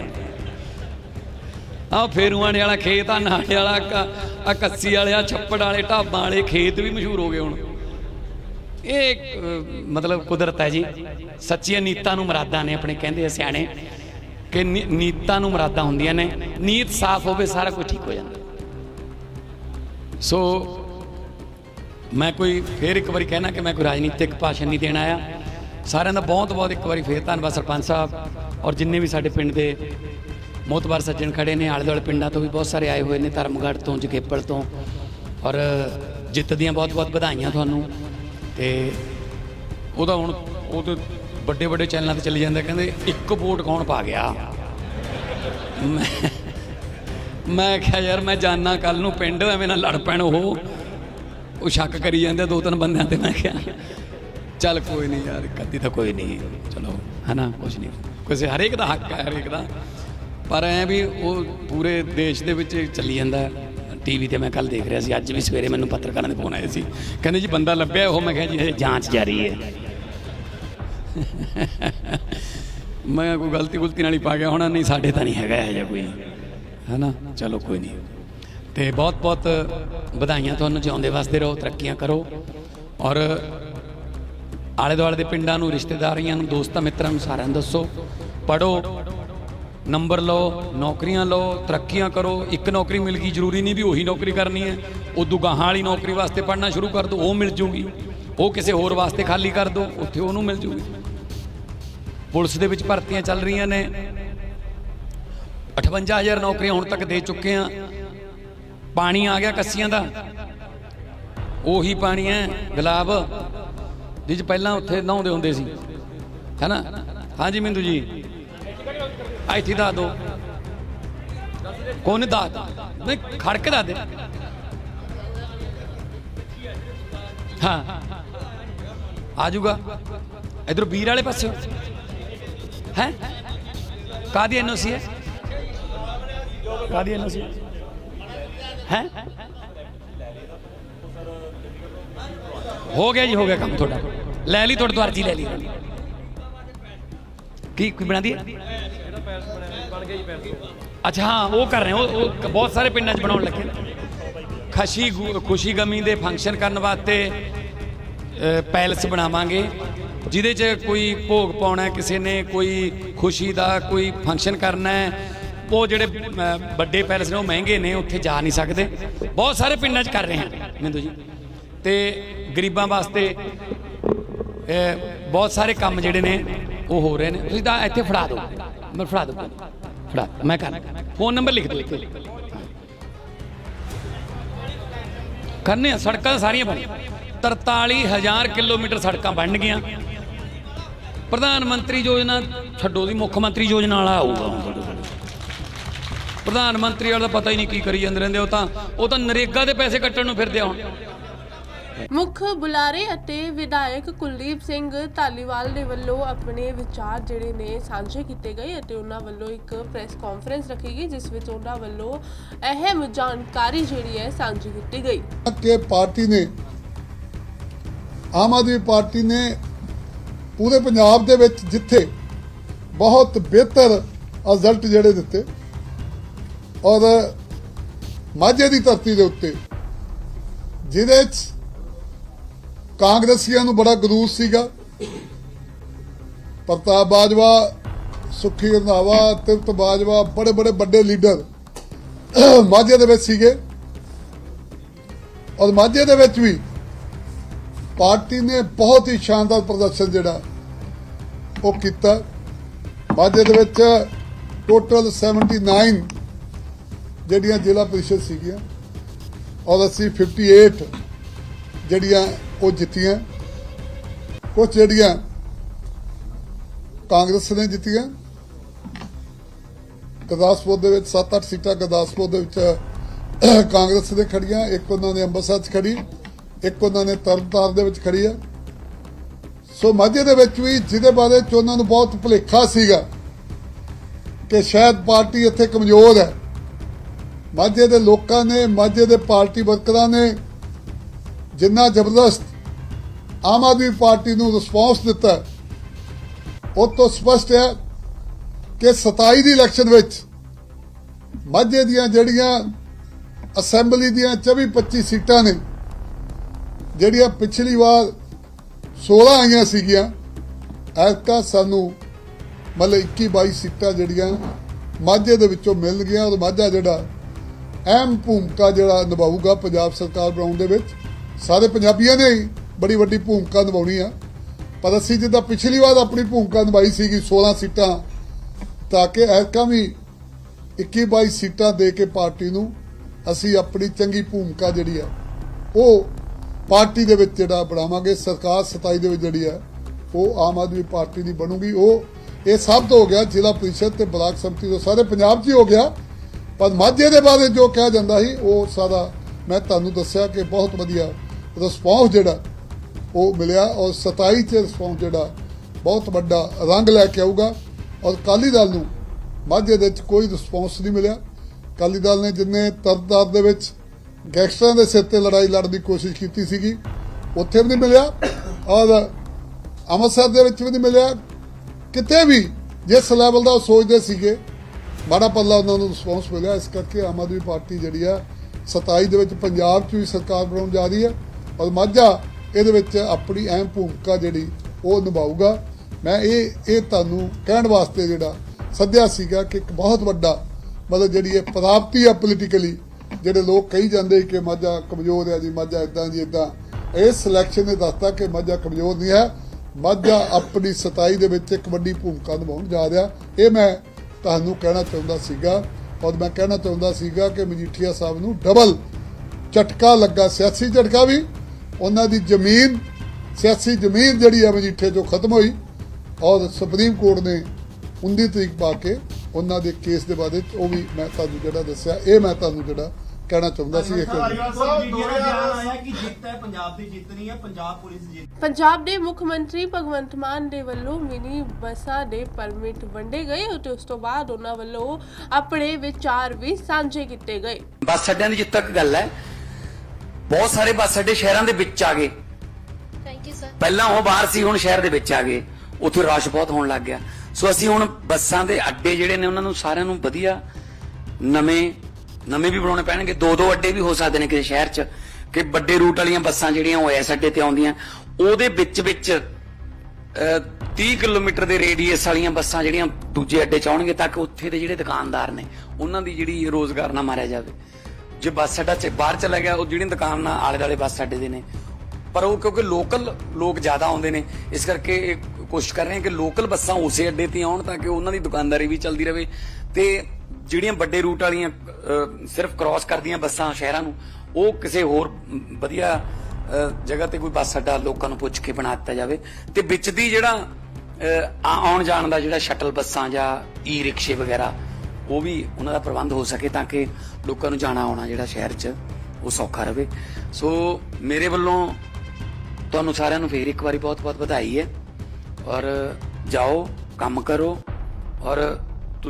Speaker 4: ਆਹ ਫੇਰੂਆਣੇ ਵਾਲਾ ਖੇਤ ਆ ਨਾਲੇ ਵਾਲਾ ਆ ਕੱਸੀ ਵਾਲੇ ਆ ਛੱਪੜ ਵਾਲੇ, ਢਾਬਾਂ ਵਾਲੇ ਖੇਤ ਵੀ ਮਸ਼ਹੂਰ ਹੋ ਗਏ ਹੁਣ। ਇਹ ਮਤਲਬ ਕੁਦਰਤ ਹੈ ਜੀ। ਸੱਚੀਆਂ ਨੀਤਾਂ ਨੂੰ ਮਰਾਦਾਂ ਨੇ ਆਪਣੇ ਕਹਿੰਦੇ ਆ ਸਿਆਣੇ। ਕਿ ਨੀ- ਨੀਤਾਂ ਨੂੰ ਮਰਾਦਾਂ ਹੁੰਦੀਆਂ ਨੇ। ਨੀਤ ਸਾਫ਼ ਹੋਵੇ, ਸਾਰਾ ਕੁਝ ਠੀਕ ਹੋ ਜਾਂਦਾ। ਸੋ ਮੈਂ ਕੋਈ ਫੇਰ ਇੱਕ ਵਾਰੀ ਕਹਿਣਾ ਕਿ ਮੈਂ ਕੋਈ ਰਾਜਨੀਤਿਕ ਭਾਸ਼ਣ ਨਹੀਂ ਦੇਣ ਆਇਆ। ਸਾਰਿਆਂ ਦਾ ਬਹੁਤ ਬਹੁਤ ਇੱਕ ਵਾਰੀ ਫੇਰ ਧੰਨਵਾਦ ਸਰਪੰਚ ਸਾਹਿਬ ਔਰ ਜਿੰਨੇ ਵੀ ਸਾਡੇ ਪਿੰਡ ਦੇ ਮੋਤਬਾਰ ਸੱਜਣ ਖੜੇ ਨੇ ਆਲੇ ਦੁਆਲੇ ਪਿੰਡਾਂ ਤੋਂ ਵੀ ਬਹੁਤ ਸਾਰੇ ਆਏ ਹੋਏ ਨੇ, ਧਰਮਗੜ੍ਹ ਤੋਂ ਜਗੇਪਲ ਤੋਂ ਔਰ ਜਿੱਤ ਦੀਆਂ ਬਹੁਤ ਬਹੁਤ ਵਧਾਈਆਂ ਤੁਹਾਨੂੰ। ਤੇ ਉਹਦਾ ਹੁਣ ਉਹ ਵੱਡੇ ਵੱਡੇ ਚੈਨਲਾਂ ਤੇ ਚੱਲੀ ਜਾਂਦਾ, ਕਹਿੰਦੇ ਇੱਕ ਵੋਟ ਕੌਣ ਪਾ ਗਿਆ? ਮੈਂ ਮੈਂ ਕਿਹਾ, ਯਾਰ ਮੈਂ ਜਾਣਾ ਕੱਲ ਨੂੰ ਪਿੰਡ, ਐਵੇਂ ਨਾ ਲੜ ਪੈਣ ਉਹ। ਉਹ ਸ਼ੱਕ ਕਰੀ ਜਾਂਦੇ ਦੋ ਤਿੰਨ ਬੰਦਿਆਂ ਤੇ, ਮੈਂ ਕਿਹਾ, ਚੱਲ ਕੋਈ ਨਹੀਂ ਯਾਰ ਕੱਦੀ ਤਾਂ ਕੋਈ ਨਹੀਂ ਚਲੋ, ਹਨਾ, ਕੁਛ ਨਹੀਂ ਕਿਸੇ ਹਰੇਕ ਦਾ ਹੱਕ ਹੈ ਹਰੇਕ ਦਾ। ਪਰ ਐ ਵੀ ਉਹ ਪੂਰੇ ਦੇਸ਼ ਦੇ ਵਿੱਚ ਚੱਲੀ ਜਾਂਦਾ। ਟੀਵੀ ਤੇ ਮੈਂ ਕੱਲ ਦੇਖ ਰਿਹਾ ਸੀ, ਅੱਜ ਵੀ ਸਵੇਰੇ ਮੈਨੂੰ ਪੱਤਰਕਾਰਾਂ ਦੇ ਫੋਨ ਆਏ ਸੀ। ਕਹਿੰਦੇ ਜੀ, ਬੰਦਾ ਲੱਭਿਆ ਉਹ, ਮੈਂ ਕਿਹਾ ਜੀ ਹਜੇ ਜਾਂਚ ਜਾਰੀ ਹੈ। ਮੈਂ ਕੋਈ ਗਲਤੀ ਗੁਲਤੀ ਨਾਲ ਹੀ ਪਾ ਗਿਆ ਹੋਣਾ, ਨਹੀਂ ਸਾਡੇ ਤਾਂ ਨਹੀਂ ਹੈਗਾ ਇਹ ਜਿਹਾ ਕੋਈ। ਹੈਨਾ? ਚਲੋ ਕੋਈ ਨਹੀਂ। ਤੇ ਬਹੁਤ ਬਹੁਤ ਵਧਾਈਆਂ ਤੁਹਾਨੂੰ, ਜਿਉਂਦੇ ਵਾਸਤੇ ਰਹੋ, ਤਰੱਕੀਆਂ ਕਰੋ। ਔਰ ਆਲੇ ਦੁਆਲੇ ਦੇ ਪਿੰਡਾਂ ਨੂੰ, ਰਿਸ਼ਤੇਦਾਰੀਆਂ ਨੂੰ, ਦੋਸਤਾਂ, ਮਿੱਤਰਾਂ ਨੂੰ ਸਾਰਿਆਂ ਨੂੰ ਦੱਸੋ। ਪੜੋ ਨੰਬਰ ਲਓ, ਨੌਕਰੀਆਂ ਲਓ, ਤਰੱਕੀਆਂ ਕਰੋ। ਇੱਕ ਨੌਕਰੀ ਮਿਲ ਗਈ, ਜ਼ਰੂਰੀ ਨਹੀਂ ਵੀ ਉਹੀ ਨੌਕਰੀ ਕਰਨੀ ਹੈ। ਉਦੋਂ ਗਾਹਾਂ ਵਾਲੀ ਨੌਕਰੀ ਵਾਸਤੇ ਪੜ੍ਹਨਾ ਸ਼ੁਰੂ ਕਰ ਦਿਓ ਉਹ ਮਿਲ ਜੂਗੀ। ਉਹ ਕਿਸੇ ਹੋਰ ਵਾਸਤੇ ਖਾਲੀ ਕਰ ਦਿਓ ਉੱਥੇ ਉਹਨੂੰ ਮਿਲ ਜੂਗੀ। ਪੁਲਿਸ ਦੇ ਵਿੱਚ ਭਰਤੀਆਂ ਚੱਲ ਰਹੀਆਂ ਨੇ। 58000 ਨੌਕਰੀਆਂ ਹੁਣ ਤੱਕ ਦੇ ਚੁੱਕੇ ਆ। ਪਾਣੀ ਆ ਗਿਆ ਕੱਸੀਆਂ ਦਾ। ਉਹੀ ਪਾਣੀ ਹੈ ਗੁਲਾਬ ਜਿਸ ਪਹਿਲਾਂ ਉੱਥੇ ਨਹਾਉਂਦੇ ਹੁੰਦੇ ਸੀ। ਹੈਨਾ? ਹਾਂਜੀ ਮਿੰਦੂ ਜੀ। ਇੱਥੇ ਦੱਸ ਦੋ। ਕੋਣ ਦਾ ਨਹੀਂ ਖੜ ਕੇ ਦੇ। ਹਾਂ। ਆ ਜਾਊਗਾ। ਇਧਰ ਵੀਰ ਵਾਲੇ ਪਾਸੇ। ਹੈ? ਕਾਦੀ ਐਨਓਸੀ ਹੈ? ਕਾਦੀ ਐਨਓਸੀ ਹੈ? ਹੋ? ਗਿਆ ਜੀ ਹੋ ਗਿਆ ਕੰਮ ਤੁਹਾਡਾ। ਲੈ ਲਈ ਤੁਹਾਡੇ ਤੋਂ ਅਰਜੀ ਲੈ ਲਈ। ਕੀ ਕੀ ਬਣਾ ਦੀ ਅੱਛਾ ਹਾਂ ਉਹ ਕਰ ਰਹੇ ਉਹ ਬਹੁਤ ਸਾਰੇ ਪਿੰਡਾਂ 'ਚ ਬਣਾਉਣ ਲੱਗੇ ਖੁਸ਼ੀ ਖੁਸ਼ੀ ਗਮੀ ਦੇ ਫੰਕਸ਼ਨ ਕਰਨ ਵਾਸਤੇ ਅ, ਪੈਲਸ ਬਣਾਵਾਂਗੇ। ਜਿਹਦੇ 'ਚ ਕੋਈ ਭੋਗ ਪਾਉਣਾ ਕਿਸੇ ਨੇ ਕੋਈ ਖੁਸ਼ੀ ਦਾ ਕੋਈ ਫੰਕਸ਼ਨ ਕਰਨਾ ਹੈ, ਉਹ ਜਿਹੜੇ ਵੱਡੇ ਪੈਲਸ ਨੇ, ਉਹ ਮਹਿੰਗੇ ਨੇ, ਉੱਥੇ ਜਾ ਨਹੀਂ ਸਕਦੇ। ਬਹੁਤ ਸਾਰੇ ਪਿੰਡਾਂ 'ਚ ਕਰ ਰਹੇ ਹਾਂ, ਮਿੰਦੂ ਜੀ। ਤੇ ਗਰੀਬਾਂ ਵਾਸਤੇ ਬਹੁਤ ਸਾਰੇ ਕੰਮ ਜਿਹੜੇ ਨੇ, ਉਹ ਹੋ ਰਹੇ ਨੇ। ਤੁਸੀਂ ਤਾਂ ਇੱਥੇ ਫੜਾ ਦਿਓ। ਮੈਂ ਫੜਾ ਦਿਓ। ਫੜਾ, ਮੈਂ ਕਰ, ਫੋਨ ਨੰਬਰ ਲਿਖ ਦਿਓ। ਕਰਨੇ ਆ, ਸੜਕਾਂ ਸਾਰੀਆਂ ਬਣ 43000 ਕਿਲੋਮੀਟਰ ਸੜਕਾਂ ਬਣ ਗਈਆਂ ਪ੍ਰਧਾਨ ਮੰਤਰੀ ਯੋਜਨਾ ਛੱਡੋ ਦੀ ਮੁੱਖ ਮੰਤਰੀ ਯੋਜਨਾ ਵਾਲਾ ਆਊਗਾ ਹੁਣ ਤੁਹਾਡੇ ਕੋਲ। ਪ੍ਰਧਾਨ ਮੰਤਰੀ ਵਾਲਾ ਤਾਂ ਪਤਾ ਹੀ ਨਹੀਂ ਕੀ ਕਰੀ ਜਾਂਦੇ ਰਹਿੰਦੇ ਉਹ ਤਾਂ ਉਹ ਤਾਂ ਨਰੇਗਾ ਦੇ ਪੈਸੇ ਕੱਟਣ ਨੂੰ ਫਿਰਦੇ ਆ ਹੁਣ
Speaker 1: ਮੁੱਖ ਬੁਲਾਰੇ ਅਤੇ ਵਿਧਾਇਕ ਕੁਲਦੀਪ ਸਿੰਘ ਧਾਲੀਵਾਲ ਦੇ ਵੱਲੋਂ ਆਪਣੇ ਵਿਚਾਰ ਜਿਹੜੇ ਨੇ ਸਾਂਝੇ ਕੀਤੇ ਗਏ ਅਤੇ ਉਹਨਾਂ ਵੱਲੋਂ ਇੱਕ ਪ੍ਰੈਸ ਕਾਨਫਰੰਸ ਰੱਖੀ ਗਈ ਜਿਸ ਵਿੱਚ ਉਹਨਾਂ ਵੱਲੋਂ ਅਹਿਮ ਜਾਣਕਾਰੀ ਜਿਹੜੀ ਹੈ ਸਾਂਝੀ ਕੀਤੀ ਗਈ
Speaker 5: ਕਿ ਪਾਰਟੀ ਨੇ ਆਮ ਆਦਮੀ ਪਾਰਟੀ ਨੇ ਪੂਰੇ ਪੰਜਾਬ ਦੇ ਵਿੱਚ ਜਿੱਥੇ ਬਹੁਤ ਬਿਹਤਰ ਰਿਜ਼ਲਟ ਜਿਹੜੇ ਦਿੱਤੇ ਔਰ ਮਾਝੇ ਦੀ ਧਰਤੀ ਦੇ ਉੱਤੇ, ਜਿਹਦੇ 'ਚ ਕਾਂਗਰਸੀਆਂ ਨੂੰ ਬੜਾ ਗਰੂਸ ਸੀਗਾ। ਪ੍ਰਤਾਪ ਬਾਜਵਾ, ਸੁਖੀ ਰੰਧਾਵਾ ਤਿਰਤ ਬਾਜਵਾ, ਬੜੇ ਬੜੇ ਵੱਡੇ ਲੀਡਰ ਮਾਝੇ ਦੇ ਵਿੱਚ ਸੀਗੇ। ਔਰ ਮਾਝੇ ਦੇ ਵਿੱਚ ਵੀ ਪਾਰਟੀ ਨੇ ਬਹੁਤ ਹੀ ਸ਼ਾਨਦਾਰ ਪ੍ਰਦਰਸ਼ਨ ਜਿਹੜਾ ਉਹ ਕੀਤਾ। ਮਾਝੇ ਦੇ ਵਿੱਚ ਟੋਟਲ 79 ਜਿਹੜੀਆਂ ਜ਼ਿਲ੍ਹਾ ਪ੍ਰੀਸ਼ਦ ਸੀਗੀਆਂ ਔਰ ਅਸੀਂ 58 ਜਿਹੜੀਆਂ ਉਹ ਜਿੱਤੀਆਂ। ਕੁਝ ਜਿਹੜੀਆਂ ਕਾਂਗਰਸ ਨੇ ਜਿੱਤੀਆਂ। ਗੁਰਦਾਸਪੁਰ ਦੇ ਵਿੱਚ 7-8 ਸੀਟਾਂ ਗੁਰਦਾਸਪੁਰ ਦੇ ਵਿੱਚ ਕਾਂਗਰਸ ਨੇ ਖੜੀਆਂ ਇੱਕ ਉਹਨਾਂ ਨੇ ਅੰਮ੍ਰਿਤਸਰ 'ਚ ਖੜੀ ਇੱਕ ਉਹਨਾਂ ਨੇ ਤਰਨਤਾਰਨ ਦੇ ਵਿੱਚ ਖੜੀ ਆ। ਸੋ ਮਾਝੇ ਦੇ ਵਿੱਚ ਵੀ ਜਿਹਦੇ ਬਾਰੇ ਚ ਉਹਨਾਂ ਨੂੰ ਬਹੁਤ ਭੁਲੇਖਾ ਸੀਗਾ ਕਿ ਸ਼ਾਇਦ ਪਾਰਟੀ ਇੱਥੇ ਕਮਜ਼ੋਰ ਹੈ। ਮਾਝੇ ਦੇ ਲੋਕਾਂ ਨੇ, ਮਾਝੇ ਦੇ ਪਾਰਟੀ ਵਰਕਰਾਂ ਨੇ ਜਿੰਨਾ ਜ਼ਬਰਦਸਤ ਆਮ ਆਦਮੀ ਪਾਰਟੀ ਨੂੰ ਰਿਸਪੌਂਸ ਦਿੱਤਾ, ਉਹ ਤੋਂ ਸਪਸ਼ਟ ਹੈ ਕਿ 27 ਦੀ ਇਲੈਕਸ਼ਨ ਵਿੱਚ ਮਾਝੇ ਦੀਆਂ ਜਿਹੜੀਆਂ ਅਸੈਂਬਲੀ ਦੀਆਂ 24 25 ਸੀਟਾਂ ਨੇ ਜਿਹੜੀਆਂ ਪਿਛਲੀ ਵਾਰ 16 ਆਈਆਂ ਸੀਗੀਆਂ ਐਤਕਾ ਸਾਨੂੰ ਮਤਲਬ 21 22 ਸੀਟਾਂ ਜਿਹੜੀਆਂ ਮਾਝੇ ਦੇ ਵਿੱਚੋਂ ਮਿਲ ਗਈਆਂ ਔਰ ਮਾਝਾ ਜਿਹੜਾ ਅਹਿਮ ਭੂਮਿਕਾ ਜਿਹੜਾ ਨਿਭਾਊਗਾ ਪੰਜਾਬ ਸਰਕਾਰ ਬਣਾਉਣ ਦੇ ਵਿੱਚ। ਸਾਰੇ ਪੰਜਾਬੀਆਂ ਨੇ ਹੀ ਬੜੀ ਵੱਡੀ ਭੂਮਿਕਾ ਨਿਭਾਉਣੀ ਆ। ਪਰ ਅਸੀਂ ਜਿੱਦਾਂ ਪਿਛਲੀ ਵਾਰ ਆਪਣੀ ਭੂਮਿਕਾ ਨਿਭਾਈ ਸੀਗੀ 16 ਸੀਟਾਂ, ਤਾਂ ਕਿ ਐਤਕਾਂ ਵੀ 21 22 ਸੀਟਾਂ ਦੇ ਕੇ ਪਾਰਟੀ ਨੂੰ ਅਸੀਂ ਆਪਣੀ ਚੰਗੀ ਭੂਮਿਕਾ ਜਿਹੜੀ ਆ, ਉਹ ਪਾਰਟੀ ਦੇ ਵਿੱਚ ਜਿਹੜਾ ਬਣਾਵਾਂਗੇ, ਸਰਕਾਰ 27 ਦੇ ਵਿੱਚ ਜਿਹੜੀ ਹੈ, ਉਹ ਆਮ ਆਦਮੀ ਪਾਰਟੀ ਦੀ ਬਣੂਗੀ। ਉਹ, ਇਹ ਸਭ ਤੋਂ ਹੋ ਗਿਆ ਜ਼ਿਲ੍ਹਾ ਪ੍ਰੀਸ਼ਦ ਤੇ ਬਲਾਕ ਸੰਮਤੀ ਤੋਂ। ਸਾਰੇ ਪੰਜਾਬ 'ਚ ਹੀ ਹੋ ਗਿਆ। ਪਰ ਮਾਝੇ ਦੇ ਬਾਰੇ ਜੋ ਕਿਹਾ ਜਾਂਦਾ ਸੀ, ਉਹ ਸਾਰਾ ਮੈਂ ਤੁਹਾਨੂੰ ਦੱਸਿਆ ਕਿ ਬਹੁਤ ਵਧੀਆ ਰਿਸਪੌਂਸ ਜਿਹੜਾ, ਉਹ ਮਿਲਿਆ ਔਰ 27 ਚ ਰਿਸਪੌਂਸ ਜਿਹੜਾ, ਬਹੁਤ ਵੱਡਾ ਰੰਗ ਲੈ ਕੇ ਆਊਗਾ। ਔਰ ਅਕਾਲੀ ਦਲ ਨੂੰ ਮਾਝੇ ਦੇ ਵਿੱਚ ਕੋਈ ਰਿਸਪੌਂਸ ਨਹੀਂ ਮਿਲਿਆ। ਅਕਾਲੀ ਦਲ ਨੇ ਜਿੰਨੇ ਤਰਦਾਰ ਦੇ ਵਿੱਚ ਗੈਂਗਸਟਰਾਂ ਦੇ ਸਿਰ ਤੇ ਲੜਾਈ ਲੜਨ ਦੀ ਕੋਸ਼ਿਸ਼ ਕੀਤੀ ਸੀਗੀ। ਉੱਥੇ ਵੀ ਨਹੀਂ ਮਿਲਿਆ। ਔਰ ਅੰਮ੍ਰਿਤਸਰ ਦੇ ਵਿੱਚ ਵੀ ਨਹੀਂ ਮਿਲਿਆ। ਕਿਤੇ ਵੀ ਜਿਸ ਲੈਵਲ ਦਾ ਉਹ ਸੋਚਦੇ ਸੀਗੇ, ਮਾੜਾ ਪੱਲਾ ਉਹਨਾਂ ਨੂੰ ਰਿਸਪੌਂਸ ਮਿਲਿਆ। ਇਸ ਕਰਕੇ ਆਮ ਆਦਮੀ ਪਾਰਟੀ ਜਿਹੜੀ ਆ 27 ਦੇ ਵਿੱਚ ਪੰਜਾਬ 'ਚ ਵੀ ਸਰਕਾਰ ਬਣਾਉਣ ਜਾ ਰਹੀ ਹੈ ਔਰ ਮਾਝਾ ਇਹਦੇ ਵਿੱਚ ਆਪਣੀ ਅਹਿਮ ਭੂਮਿਕਾ ਜਿਹੜੀ, ਉਹ ਨਿਭਾਊਗਾ। ਮੈਂ ਇਹ ਇਹ ਤੁਹਾਨੂੰ ਕਹਿਣ ਵਾਸਤੇ ਜਿਹੜਾ ਸੱਦਿਆ ਸੀਗਾ ਕਿ ਇੱਕ ਬਹੁਤ ਵੱਡਾ ਮਤਲਬ ਜਿਹੜੀ ਇਹ ਪ੍ਰਾਪਤੀ ਆ ਪੋਲੀਟੀਕਲੀ ਜਿਹੜੇ ਲੋਕ ਕਹੀ ਜਾਂਦੇ ਕਿ ਮਾਝਾ ਕਮਜ਼ੋਰ ਹੈ ਜੀ, ਮਾਝਾ ਇਦਾਂ ਜੀ ਇਦਾਂ ਇਸ ਸਿਲੈਕਸ਼ਨ ਨੇ ਦੱਸਤਾ ਕਿ ਮਾਝਾ ਕਮਜ਼ੋਰ ਨਹੀਂ ਹੈ। ਮਾਝਾ ਆਪਣੀ 27 ਦੇ ਵਿੱਚ ਇੱਕ ਵੱਡੀ ਭੂਮਿਕਾ ਨਿਭਾਉਣ ਜਾ ਰਿਹਾ। ਇਹ ਮੈਂ ਤੁਹਾਨੂੰ ਕਹਿਣਾ ਚਾਹੁੰਦਾ ਸੀਗਾ ਔਰ ਮੈਂ ਕਹਿਣਾ ਚਾਹੁੰਦਾ ਸੀਗਾ ਕਿ ਮਜੀਠੀਆ ਸਾਹਿਬ ਨੂੰ ਡਬਲ ਝਟਕਾ ਲੱਗਾ, ਸਿਆਸੀ ਝਟਕਾ ਵੀ। ਉਹਨਾਂ ਦੀ ਜ਼ਮੀਨ, ਸਿਆਸੀ ਜ਼ਮੀਨ ਜਿਹੜੀ ਹੈ ਮਜੀਠੇ ਚੋਂ ਖਤਮ ਹੋਈ ਔਰ ਸੁਪਰੀਮ ਕੋਰਟ ਨੇ 19 ਤਰੀਕ ਪਾ ਕੇ ਉਹਨਾਂ ਦੇ ਕੇਸ ਦੇ ਬਾਰੇ ਉਹ ਵੀ ਮੈਂ ਤੁਹਾਨੂੰ ਜਿਹੜਾ ਦੱਸਿਆ, ਇਹ ਮੈਂ ਤੁਹਾਨੂੰ ਜਿਹੜਾ ਕਹਿਣਾ ਚਾਹੁੰਦਾ ਸੀ ਇੱਕ
Speaker 6: ਧਾਰੀਵਾਲ ਸਾਹਿਬ ਮੀਡੀਆ ਦਾ ਬਿਆਨ ਆਇਆ ਕਿ ਜਿੱਤ ਹੈ ਪੰਜਾਬ ਦੀ ਜਿੱਤ ਨਹੀਂ ਹੈ ਪੰਜਾਬ ਪੁਲਿਸ ਦੀ ਜਿੱਤ
Speaker 1: ਪੰਜਾਬ ਦੇ ਮੁੱਖ ਮੰਤਰੀ ਭਗਵੰਤ ਮਾਨ ਦੇ ਵੱਲੋਂ ਮਿਨੀ ਬੱਸਾਂ ਦੇ ਪਰਮਿਟ ਵੰਡੇ ਗਏ ਅਤੇ ਉਸ ਤੋਂ ਬਾਅਦ ਉਹਨਾਂ ਵੱਲੋਂ ਆਪਣੇ ਵਿਚਾਰ ਵੀ ਸਾਂਝੇ ਕੀਤੇ ਗਏ।
Speaker 4: ਬੱਸ ਅੱਡਿਆਂ ਦੀ ਜਿੱਤ ਤੱਕ ਗੱਲ ਹੈ। ਬਹੁਤ ਸਾਰੇ ਬੱਸ ਅੱਡੇ ਸ਼ਹਿਰਾਂ ਦੇ ਵਿੱਚ ਆ ਗਏ।
Speaker 7: ਥੈਂਕ ਯੂ ਸਰ
Speaker 4: ਪਹਿਲਾਂ ਉਹ ਬਾਹਰ ਸੀ ਹੁਣ ਸ਼ਹਿਰ ਦੇ ਵਿੱਚ ਆ ਗਏ। ਉੱਥੇ ਰਸ਼ ਬਹੁਤ ਹੋਣ ਲੱਗ ਗਿਆ। ਸੋ ਅਸੀਂ ਹੁਣ ਬੱਸਾਂ ਦੇ ਅੱਡੇ ਜਿਹੜੇ ਨੇ ਉਹਨਾਂ ਨੂੰ ਸਾਰਿਆਂ ਨੂੰ ਵਧੀਆ ਨਵੇਂ ਨਵੇਂ ਵੀ ਬਣਾਉਣੇ ਪੈਣਗੇ। ਦੋ ਦੋ ਅੱਡੇ ਵੀ ਹੋ ਸਕਦੇ ਨੇ ਕਿਸੇ ਸ਼ਹਿਰ 'ਚ ਕਿ ਵੱਡੇ ਰੂਟ ਵਾਲੀਆਂ ਬੱਸਾਂ ਜਿਹੜੀਆਂ ਉਹ ਇਸ ਅੱਡੇ ਤੇ ਆਉਂਦੀਆਂ। ਉਹਦੇ ਵਿੱਚ ਵਿੱਚ ਅਹ, 30 ਕਿਲੋਮੀਟਰ ਦੇ ਰੇਡੀਅਸ ਵਾਲੀਆਂ ਬੱਸਾਂ ਜਿਹੜੀਆਂ ਦੂਜੇ ਅੱਡੇ ਚ ਆਉਣਗੇ ਤਾਂ ਕਿ ਉੱਥੇ ਦੇ ਜਿਹੜੇ ਦੁਕਾਨਦਾਰ ਨੇ ਉਹਨਾਂ ਦੀ ਜਿਹੜੀ ਰੋਜ਼ਗਾਰ ਨਾ ਮਾਰਿਆ ਜਾਵੇ। ਜੇ ਬੱਸ ਅੱਡਾ ਚ ਬਾਹਰ ਚਲਾ ਗਿਆ ਉਹ ਜਿਹੜੀਆਂ ਦੁਕਾਨਾਂ ਆਲੇ ਦੁਆਲੇ ਬੱਸ ਅੱਡੇ ਦੇ ਨੇ। ਪਰ ਉਹ ਕਿਉਂਕਿ ਲੋਕਲ ਲੋਕ ਜ਼ਿਆਦਾ ਆਉਂਦੇ ਨੇ ਇਸ ਕਰਕੇ ਕੋਸ਼ਿਸ਼ ਕਰ ਰਹੇ ਹਾਂ ਕਿ ਲੋਕਲ ਬੱਸਾਂ ਉਸੇ ਅੱਡੇ ਤੇ ਆਉਣ ਤਾਂ ਕਿ ਉਹਨਾਂ ਦੀ ਦੁਕਾਨਦਾਰੀ ਵੀ ਚੱਲਦੀ ਰਹੇ ਤੇ ਜਿਹੜੀਆਂ ਵੱਡੇ ਰੂਟ ਵਾਲੀਆਂ ਸਿਰਫ ਕ੍ਰਾਸ ਕਰਦੀਆਂ ਬੱਸਾਂ ਸ਼ਹਿਰਾਂ ਨੂੰ, ਉਹ ਕਿਸੇ ਹੋਰ ਵਧੀਆ ਜਗ੍ਹਾ ਤੇ ਕੋਈ ਬੱਸ ਅੱਡਾ ਲੋਕਾਂ ਨੂੰ ਪੁੱਛ ਕੇ ਬਣਾ ਦਿੱਤਾ ਜਾਵੇ। ਤੇ ਵਿੱਚ ਦੀ ਜਿਹੜਾ ਆ- ਆਉਣ ਜਾਣ ਦਾ ਜਿਹੜਾ ਸ਼ਟਲ ਬੱਸਾਂ ਜਾਂ ਈ ਰਿਕਸ਼ੇ ਵਗੈਰਾ, ਉਹ ਵੀ ਉਹਨਾਂ ਦਾ ਪ੍ਰਬੰਧ ਹੋ ਸਕੇ ਤਾਂ ਕਿ ਲੋਕਾਂ ਨੂੰ ਜਾਣਾ ਆਉਣਾ ਜਿਹੜਾ ਸ਼ਹਿਰ 'ਚ, ਉਹ ਸੌਖਾ ਰਹੇ ਸੋ ਮੇਰੇ ਵੱਲੋਂ ਤੁਹਾਨੂੰ ਸਾਰਿਆਂ ਨੂੰ ਫੇਰ ਇੱਕ ਵਾਰੀ ਬਹੁਤ-ਬਹੁਤ ਵਧਾਈ ਹੈ। ਔਰ ਜਾਓ, ਕੰਮ ਕਰੋ। ਔਰ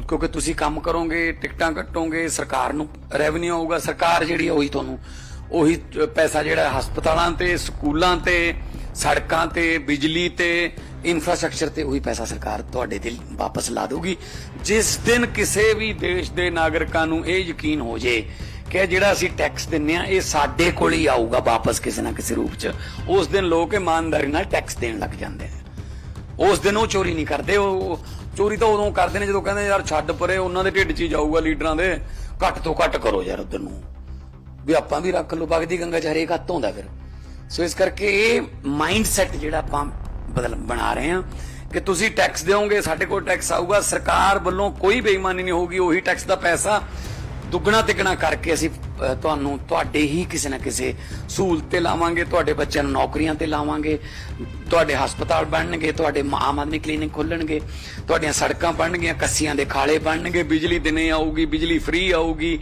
Speaker 4: ਕਿਉਂਕਿ ਤੁਸੀਂ ਕੰਮ ਕਰੋਗੇ, ਟਿਕਟਾਂ ਕੱਟੋਗੇ, ਸਰਕਾਰ ਨੂੰ ਰੈਵਨਿਊ ਆਊਗਾ, ਸਰਕਾਰ ਜਿਹੜੀ ਉਹੀ ਤੁਹਾਨੂੰ, ਉਹੀ ਪੈਸਾ ਜਿਹੜਾ ਹਸਪਤਾਲਾਂ ਤੇ, ਸਕੂਲਾਂ ਤੇ, ਸੜਕਾਂ ਤੇ, ਬਿਜਲੀ ਤੇ ਇਨਫਰਾਸਟ੍ਰਕਚਰ ਤੇ ਉਹੀ ਪੈਸਾ ਸਰਕਾਰ ਤੁਹਾਡੇ ਤੇ ਵਾਪਸ ਲਾ ਦੇਊਗੀ। ਜਿਸ ਦਿਨ ਕਿਸੇ ਵੀ ਦੇਸ਼ ਦੇ ਨਾਗਰਿਕਾਂ ਨੂੰ ਇਹ ਯਕੀਨ ਹੋ ਜੇ ਕਿ ਜਿਹੜਾ ਅਸੀਂ ਟੈਕਸ ਦਿੰਨੇ ਆ, ਇਹ ਸਾਡੇ ਕੋਲ ਹੀ ਆਊਗਾ ਵਾਪਸ ਕਿਸੇ ਨਾ ਕਿਸੇ ਰੂਪ 'ਚ। ਉਸ ਦਿਨ ਲੋਕ ਇਮਾਨਦਾਰੀ ਨਾਲ ਟੈਕਸ ਦੇਣ ਲੱਗ ਜਾਂਦੇ ਆ। ਉਸ ਦਿਨ ਉਹ ਚੋਰੀ ਨਹੀਂ ਕਰਦੇ, ਉਹ ਚੋਰੀ ਤਾਂ ਉਦੋਂ ਕਰਦੇ ਨੇ ਜਦੋਂ ਕਹਿੰਦੇ ਯਾਰ ਛੱਡ ਪਰੇ, ਉਹਨਾਂ ਦੇ ਢਿੱਡ 'ਚ ਹੀ ਜਾਊਗਾ ਲੀਡਰਾਂ ਦੇ। ਘੱਟ ਤੋਂ ਘੱਟ ਕਰੋ ਯਾਰ ਉਧਰ ਨੂੰ। ਵੀ ਆਪਾਂ ਵੀ ਰੱਖ ਲਓ ਬਗਦੀ ਗੰਗਾ ਚ ਹਰੇਕ ਹੱਥ ਹੁੰਦਾ ਫਿਰ। ਸੋ ਇਸ ਕਰਕੇ ਇਹ ਮਾਈਂਡ ਸੈਟ ਜਿਹੜਾ ਆਪਾਂ ਬਦਲ ਬਣਾ ਰਹੇ ਹਾਂ ਕਿ ਤੁਸੀਂ ਟੈਕਸ ਦਿਓਗੇ, ਸਾਡੇ ਕੋਲ ਟੈਕਸ ਆਊਗਾ, ਸਰਕਾਰ ਵੱਲੋਂ ਕੋਈ ਬੇਈਮਾਨੀ ਨਹੀਂ ਹੋਊਗੀ, ਉਹੀ ਟੈਕਸ ਦਾ ਪੈਸਾ ਦੁੱਗਣਾ ਤਿੱਗਣਾ ਕਰਕੇ ਅਸੀਂ ਤੁਹਾਨੂੰ ਤੁਹਾਡੇ ਹੀ ਕਿਸੇ ਨਾ ਕਿਸੇ ਸਹੂਲਤ ਤੇ ਲਾਵਾਂਗੇ, ਤੁਹਾਡੇ ਬੱਚਿਆਂ ਨੂੰ ਨੌਕਰੀਆਂ ਤੇ ਲਾਵਾਂਗੇ, ਤੁਹਾਡੇ ਹਸਪਤਾਲ ਬਣਨਗੇ, ਤੁਹਾਡੇ ਮ- ਆਮ ਆਦਮੀ ਕਲੀਨਿਕ ਖੁੱਲਣਗੇ, ਤੁਹਾਡੀਆਂ ਸੜਕਾਂ ਬਣਨਗੀਆਂ, ਕੱਸੀਆਂ ਦੇ ਖਾਲੇ ਬਣਨਗੇ, ਬਿਜਲੀ ਦਿਨੇ ਆਊਗੀ, ਬਿਜਲੀ ਫ੍ਰੀ ਆਊਗੀ,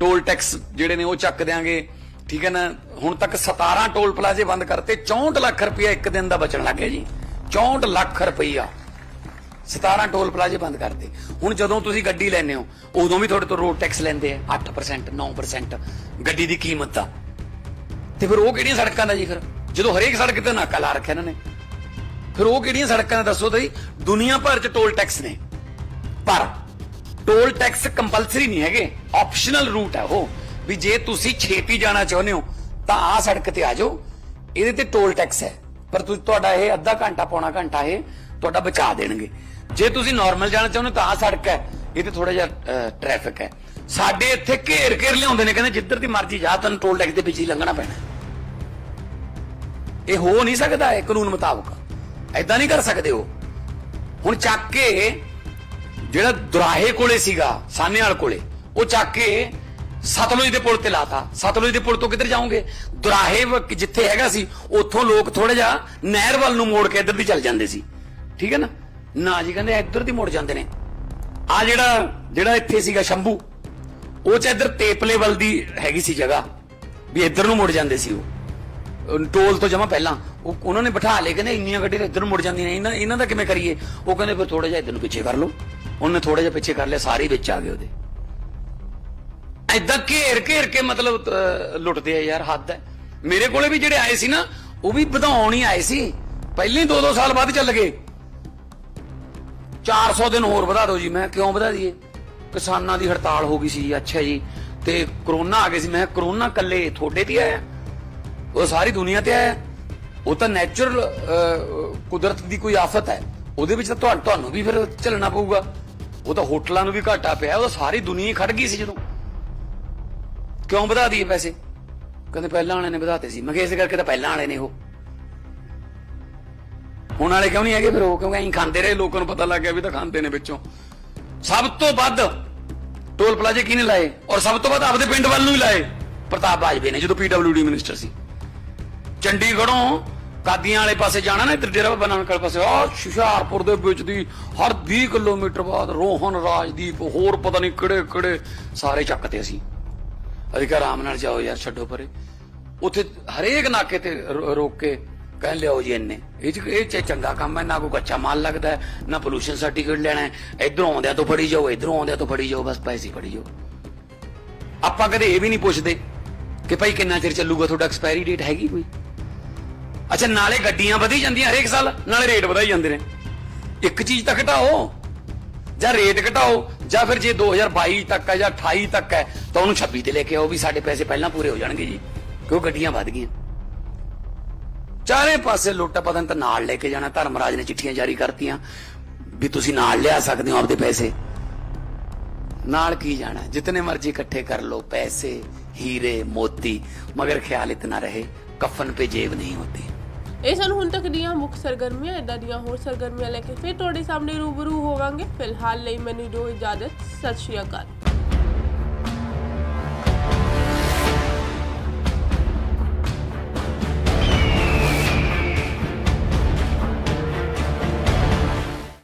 Speaker 4: ਟੋਲ ਟੈਕਸ ਜਿਹੜੇ ਨੇ ਉਹ ਚੱਕ ਦਿਆਂਗੇ, ਠੀਕ ਹੈ ਨਾ? ਹੁਣ ਤੱਕ 17 ਟੋਲ ਪਲਾਜ਼ੇ ਬੰਦ ਕਰਤੇ 64 ਲੱਖ ਰੁਪਇਆ ਇੱਕ ਦਿਨ ਦਾ ਬਚਣ ਲੱਗ ਗਿਆ ਜੀ। 64 ਲੱਖ ਰੁਪਇਆ। 17 ਟੋਲ ਪਲਾਜ਼ੇ ਬੰਦ ਕਰਤੇ। ਹੁਣ ਜਦੋਂ ਤੁਸੀਂ ਗੱਡੀ ਲੈਨੇ ਹੋ, ਉਦੋਂ ਵੀ ਤੁਹਾਡੇ ਤੋਂ ਰੋਡ ਟੈਕਸ ਲੈਂਦੇ ਆ 8% 9% ਗੱਡੀ ਦੀ ਕੀਮਤ ਦਾ। ਤੇ ਫਿਰ ਉਹ ਕਿਹੜੀਆਂ ਸੜਕਾਂ ਦਾ ਜੀ ਫਿਰ? ਜਦੋਂ ਹਰੇਕ ਸੜਕ ਤੇ ਨਾਕਾ ਲਾ ਰੱਖਿਆ ਇਹਨਾਂ ਨੇ। ਫਿਰ ਉਹ ਕਿਹੜੀਆਂ ਸੜਕਾਂ ਨੇ ਦੱਸੋ ਤੁਸੀਂ ਦੁਨੀਆ ਭਰ ਚ ਟੋਲ ਟੈਕਸ ਨੇ। ਪਰ ਟੋਲ ਟੈਕਸ ਕੰਪਲਸਰੀ ਨਹੀਂ ਹੈਗੇ ਆਪਸ਼ਨਲ ਰੂਟ ਹੈ ਉਹ। ਵੀ ਜੇ ਤੁਸੀਂ ਛੇਤੀ ਜਾਣਾ ਚਾਹੁੰਦੇ ਹੋ, ਤਾਂ ਆਹ ਸੜਕ ਤੇ ਆ ਜਾਓ। ਇਹਦੇ ਤੇ ਟੋਲ ਟੈਕਸ ਹੈ। ਪਰ ਤੁਸੀਂ ਤੁਹਾਡਾ ਇਹ ਅੱਧਾ ਘੰਟਾ, ਪੌਣਾ ਘੰਟਾ ਇਹ ਤੁਹਾਡਾ ਬਚਾ ਦੇਣਗੇ। ਜੇ ਤੁਸੀਂ ਨਾਰਮਲ ਜਾਣਾ ਚਾਹੁੰਦੇ ਹੋ ਤਾਂ ਆਹ ਸੜਕ ਹੈ। ਇਹ ਤੇ ਥੋੜਾ ਜਿਹਾ ਟ੍ਰੈਫਿਕ ਹੈ। ਸਾਡੇ ਇੱਥੇ ਘੇਰ ਘੇਰ ਲਿਆਉਂਦੇ ਨੇ, ਕਹਿੰਦੇ ਜਿੱਧਰ ਦੀ ਮਰਜ਼ੀ ਜਾ, ਤੁਹਾਨੂੰ ਟੋਲ ਟੈਕਸ ਦੇ ਵਿੱਚ ਹੀ ਲੰਘਣਾ ਪੈਣਾ। ਇਹ ਹੋ ਨਹੀਂ ਸਕਦਾ, ਇਹ ਕਾਨੂੰਨ ਮੁਤਾਬਕ। ਐਦਾਂ ਨਹੀਂ ਕਰ ਸਕਦੇ ਉਹ। ਹੁਣ ਚੱਕ ਕੇ ਜਿਹੜਾ ਦੁਰਾਹੇ ਕੋਲੇ ਸੀਗਾ ਸਾਨੇਵਾਲ ਕੋਲੇ, ਉਹ ਚੱਕ ਕੇ ਸਤਲੁਜ ਦੇ ਪੁਲ ਤੇ ਲਾਤਾ। ਸਤਲੁਜ ਦੇ ਪੁਲ ਤੋਂ ਕਿੱਧਰ ਜਾਓਗੇ? ਦੁਰਾਹੇ ਜਿੱਥੇ ਹੈਗਾ ਸੀ, ਉੱਥੋਂ ਲੋਕ ਥੋੜਾ ਜਿਹਾ ਨਹਿਰ ਵੱਲ ਨੂੰ ਮੋੜ ਕੇ ਇੱਧਰ ਦੀ ਚੱਲ ਜਾਂਦੇ ਸੀ। ਠੀਕ ਹੈ ਨਾ? ਨਾ ਜੀ, ਕਹਿੰਦੇ ਇੱਧਰ ਦੀ ਮੁੜ ਜਾਂਦੇ ਨੇ। ਆ ਜਿਹੜਾ ਜਿਹੜਾ ਇੱਥੇ ਸੀਗਾ ਸ਼ੰਭੂ, ਉਹ ਚ ਇੱਧਰ ਤੇਪਲੇ ਵੱਲ ਦੀ ਹੈਗੀ ਸੀ ਜਗ੍ਹਾ, ਵੀ ਇੱਧਰ ਨੂੰ ਮੁੜ ਜਾਂਦੇ ਸੀ ਉਹ। ਟੋਲ ਤੋਂ ਜਮਾ ਪਹਿਲਾਂ, ਉਹ ਉਹਨਾਂ ਨੇ ਬਿਠਾ ਲਏ, ਕਹਿੰਦੇ ਇੰਨੀਆਂ ਗੱਡੀਆਂ ਇੱਧਰ ਨੂੰ ਮੁੜ ਜਾਂਦੀਆਂ ਨੇ, ਇਹਨਾਂ ਇਹਨਾਂ ਦਾ ਕਿਵੇਂ ਕਰੀਏ? ਉਹ ਕਹਿੰਦੇ ਫਿਰ ਥੋੜਾ ਜਿਹਾ ਇੱਧਰ ਨੂੰ ਪਿੱਛੇ ਕਰ ਲਓ। ਉਹਨੇ ਥੋੜਾ ਜਿਹਾ ਪਿੱਛੇ ਕਰ ਲਿਆ, ਸਾਰੇ ਵਿੱਚ ਆ ਗਏ ਉਹਦੇ। ਐਦਾਂ ਘੇਰ ਘੇਰ ਕੇ ਮਤਲਬ ਲੁੱਟਦੇ ਆ ਯਾਰ, ਹੱਦ ਹੈ। ਮੇਰੇ ਕੋਲੇ ਵੀ ਜਿਹੜੇ ਆਏ ਸੀ ਨਾ, ਉਹ ਵੀ ਵਧਾਉਣ ਹੀ ਆਏ ਸੀ। ਪਹਿਲੇ ਹੀ 2-2 ਸਾਲ ਬਾਅਦ ਚੱਲ ਗਏ। 400 ਦਿਨ ਹੋਰ ਵਧਾ ਦਿਓ ਜੀ ਮੈਂ ਕਿਉਂ ਵਧਾ ਦਈਏ? ਕਿਸਾਨਾਂ ਦੀ ਹੜਤਾਲ ਹੋ ਗਈ ਸੀ ਅੱਛਾ ਜੀ। ਤੇ ਕਰੋਨਾ ਆ ਗਿਆ ਸੀ ਮੈਂ ਕਿਹਾ, ਕਰੋਨਾ ਕੱਲੇ ਤੁਹਾਡੇ ਤੇ ਆਇਆ? ਉਹ ਸਾਰੀ ਦੁਨੀਆ ਤੇ ਆਇਆ? ਉਹ ਤਾਂ ਨੈਚੁਰਲ ਕੁਦਰਤ ਦੀ ਕੋਈ ਆਫਤ ਹੈ। ਉਹਦੇ ਵਿੱਚ ਤਾਂ ਤੁਹਾਨੂੰ ਤੁਹਾਨੂੰ ਵੀ ਫਿਰ ਚੱਲਣਾ ਪਊਗਾ। ਉਹ ਤਾਂ ਹੋਟਲਾਂ ਨੂੰ ਵੀ ਘਾਟਾ ਪਿਆ ਉਹ ਸਾਰੀ ਦੁਨੀਆ ਹੀ ਖੜ ਗਈ ਸੀ ਜਦੋਂ। ਕਿਉਂ ਵਧਾ ਦਈਏ ਪੈਸੇ? ਕਹਿੰਦੇ ਪਹਿਲਾਂ ਵਾਲੇ ਨੇ ਵਧਾਤੇ ਸੀ। ਮੈਂ ਕਿਹਾ ਇਸ ਕਰਕੇ ਤਾਂ ਪਹਿਲਾਂ ਵਾਲੇ ਨੇ ਉਹ। ਹੁਣ ਵਾਲੇ ਕਿਉਂ ਨਹੀਂ ਹੈਗੇ? ਫਿਰ ਉਹ ਕਿਉਂਕਿ ਅਸੀਂ ਖਾਂਦੇ ਰਹੇ, ਲੋਕਾਂ ਨੂੰ ਪਤਾ ਲੱਗ ਗਿਆ ਵੀ ਤਾਂ ਖਾਂਦੇ ਨੇ ਵਿੱਚੋਂ। ਸਭ ਤੋਂ ਵੱਧ ਟੋਲ ਪਲਾਜ਼ੇ ਕਿਹਨੇ ਲਾਏ? ਔਰ ਸਭ ਤੋਂ ਵੱਧ ਆਪਦੇ ਪਿੰਡ ਵੱਲ ਨੂੰ ਹੀ ਲਾਏ? ਪ੍ਰਤਾਪ ਬਾਜਵੇ ਨੇ, ਜਦੋਂ ਪੀਡਬਲਯੂਡੀ ਮਿਨਿਸਟਰ ਸੀ। ਚੰਡੀਗੜ੍ਹੋਂ ਕਾਦੀਆਂ ਵਾਲੇ ਪਾਸੇ ਜਾਣਾ ਨਾ, ਇੱਧਰ ਡੇਰਾ ਬਾਬਾ ਪਾਸੇ। ਆ ਹੁਸ਼ਿਆਰਪੁਰ ਦੇ ਵਿੱਚ ਦੀ ਹਰ 20 ਕਿਲੋਮੀਟਰ ਬਾਅਦ ਰੋਹਨ, ਰਾਜਦੀਪ, ਹੋਰ ਪਤਾ ਨਹੀਂ ਕਿਹੜੇ ਕਿਹੜੇ ਸਾਰੇ ਚੱਕਤੇ ਅਸੀਂ। ਅਸੀਂ ਕਿਹਾ ਆਰਾਮ ਨਾਲ ਜਾਓ ਯਾਰ, ਛੱਡੋ ਪਰੇ। ਉੱਥੇ ਹਰੇਕ ਨਾਕੇ ਤੇ ਰੋ- ਰੋਕ ਕੇ ਕਹਿ ਲਿਓ ਜੀ ਇੰਨੇ। ਇਹ ਚ ਇਹ ਚ ਚੰਗਾ ਕੰਮ ਹੈ ਨਾ ਕੋਈ ਕੱਚਾ ਮਾਲ ਲੱਗਦਾ ਹੈ, ਨਾ ਪੋਲੂਸ਼ਨ ਸਰਟੀਫਿਕੇਟ ਲੈਣਾ ਹੈ। ਇਧਰੋਂ ਆਉਂਦਿਆਂ ਤੋਂ ਫੜੀ ਜਾਓ ਇਧਰੋਂ ਆਉਂਦਿਆਂ ਤੋਂ ਫੜੀ ਜਾਓ ਬਸ ਪੈਸੇ ਫੜੀ ਜਾਓ। ਆਪਾਂ ਕਦੇ ਇਹ ਵੀ ਨਹੀਂ ਪੁੱਛਦੇ ਕਿ ਭਾਈ ਕਿੰਨਾ ਚਿਰ ਚੱਲੂਗਾ ਤੁਹਾਡਾ ਐਕਸਪਾਇਰੀ ਡੇਟ ਹੈਗੀ ਕੋਈ? ਅੱਛਾ ਨਾਲੇ ਗੱਡੀਆਂ ਵਧੀ ਜਾਂਦੀਆਂ ਹਰੇਕ ਸਾਲ ਨਾਲੇ ਰੇਟ ਵਧਾਈ ਜਾਂਦੇ ਨੇ। ਇੱਕ ਚੀਜ਼ ਤਾਂ ਘਟਾਓ ਜਾਂ ਰੇਟ ਘਟਾਓ ਜਾਂ ਫਿਰ ਜੇ 2022 ਤੱਕ ਹੈ ਜਾਂ 28 ਤੱਕ ਹੈ ਤਾਂ ਉਹਨੂੰ 26 ਤੇ ਲੈ ਕੇ ਆਓ ਵੀ ਸਾਡੇ ਪੈਸੇ ਪਹਿਲਾਂ ਪੂਰੇ ਹੋ ਜਾਣਗੇ ਜੀ ਕਿਉਂ ਗੱਡੀਆਂ ਵਧ ਗਈਆਂ? ਚਾਰੇ ਪਾਸੇ ਲੁੱਟਾ ਪਤਾ ਨਹੀਂ ਨਾਲ ਲੈ ਕੇ ਜਾਣਾ, ਧਰਮਰਾਜ ਨੇ ਚਿੱਠੀਆਂ ਜਾਰੀ ਕਰਤੀਆਂ ਵੀ ਤੁਸੀਂ ਨਾਲ ਲਿਆ ਸਕਦੇ ਹੋ ਆਪਦੇ ਪੈਸੇ। ਨਾਲ ਕੀ ਜਾਣਾ? ਜਿੰਨੇ ਮਰਜ਼ੀ ਇਕੱਠੇ ਕਰ ਲੋ ਪੈਸੇ, ਹੀਰੇ, ਮੋਤੀ, ਮਗਰ ਖਿਆਲ ਇਤਨਾ ਰਹੇ, ਕਫਨ ਪੇ ਜੇਬ ਨਹੀਂ ਹੁੰਦੀ।
Speaker 1: ਇਹ ਸਨ ਹੁਣ ਤੱਕ ਦੀਆਂ ਮੁੱਖ ਸਰਗਰਮੀਆਂ ਇਦਾਂ ਦੀਆਂ ਹੋਰ ਸਰਗਰਮੀਆਂ ਲੈ ਕੇ ਫਿਰ ਤੁਹਾਡੇ ਸਾਹਮਣੇ ਰੂਬਰੂ ਹੋਵਾਂਗੇ। ਫਿਲਹਾਲ ਲਈ ਮੈਨੂੰ ਦਿਓ ਇਜਾਜ਼ਤ, ਸਤਿ ਸ਼੍ਰੀ ਅਕਾਲ।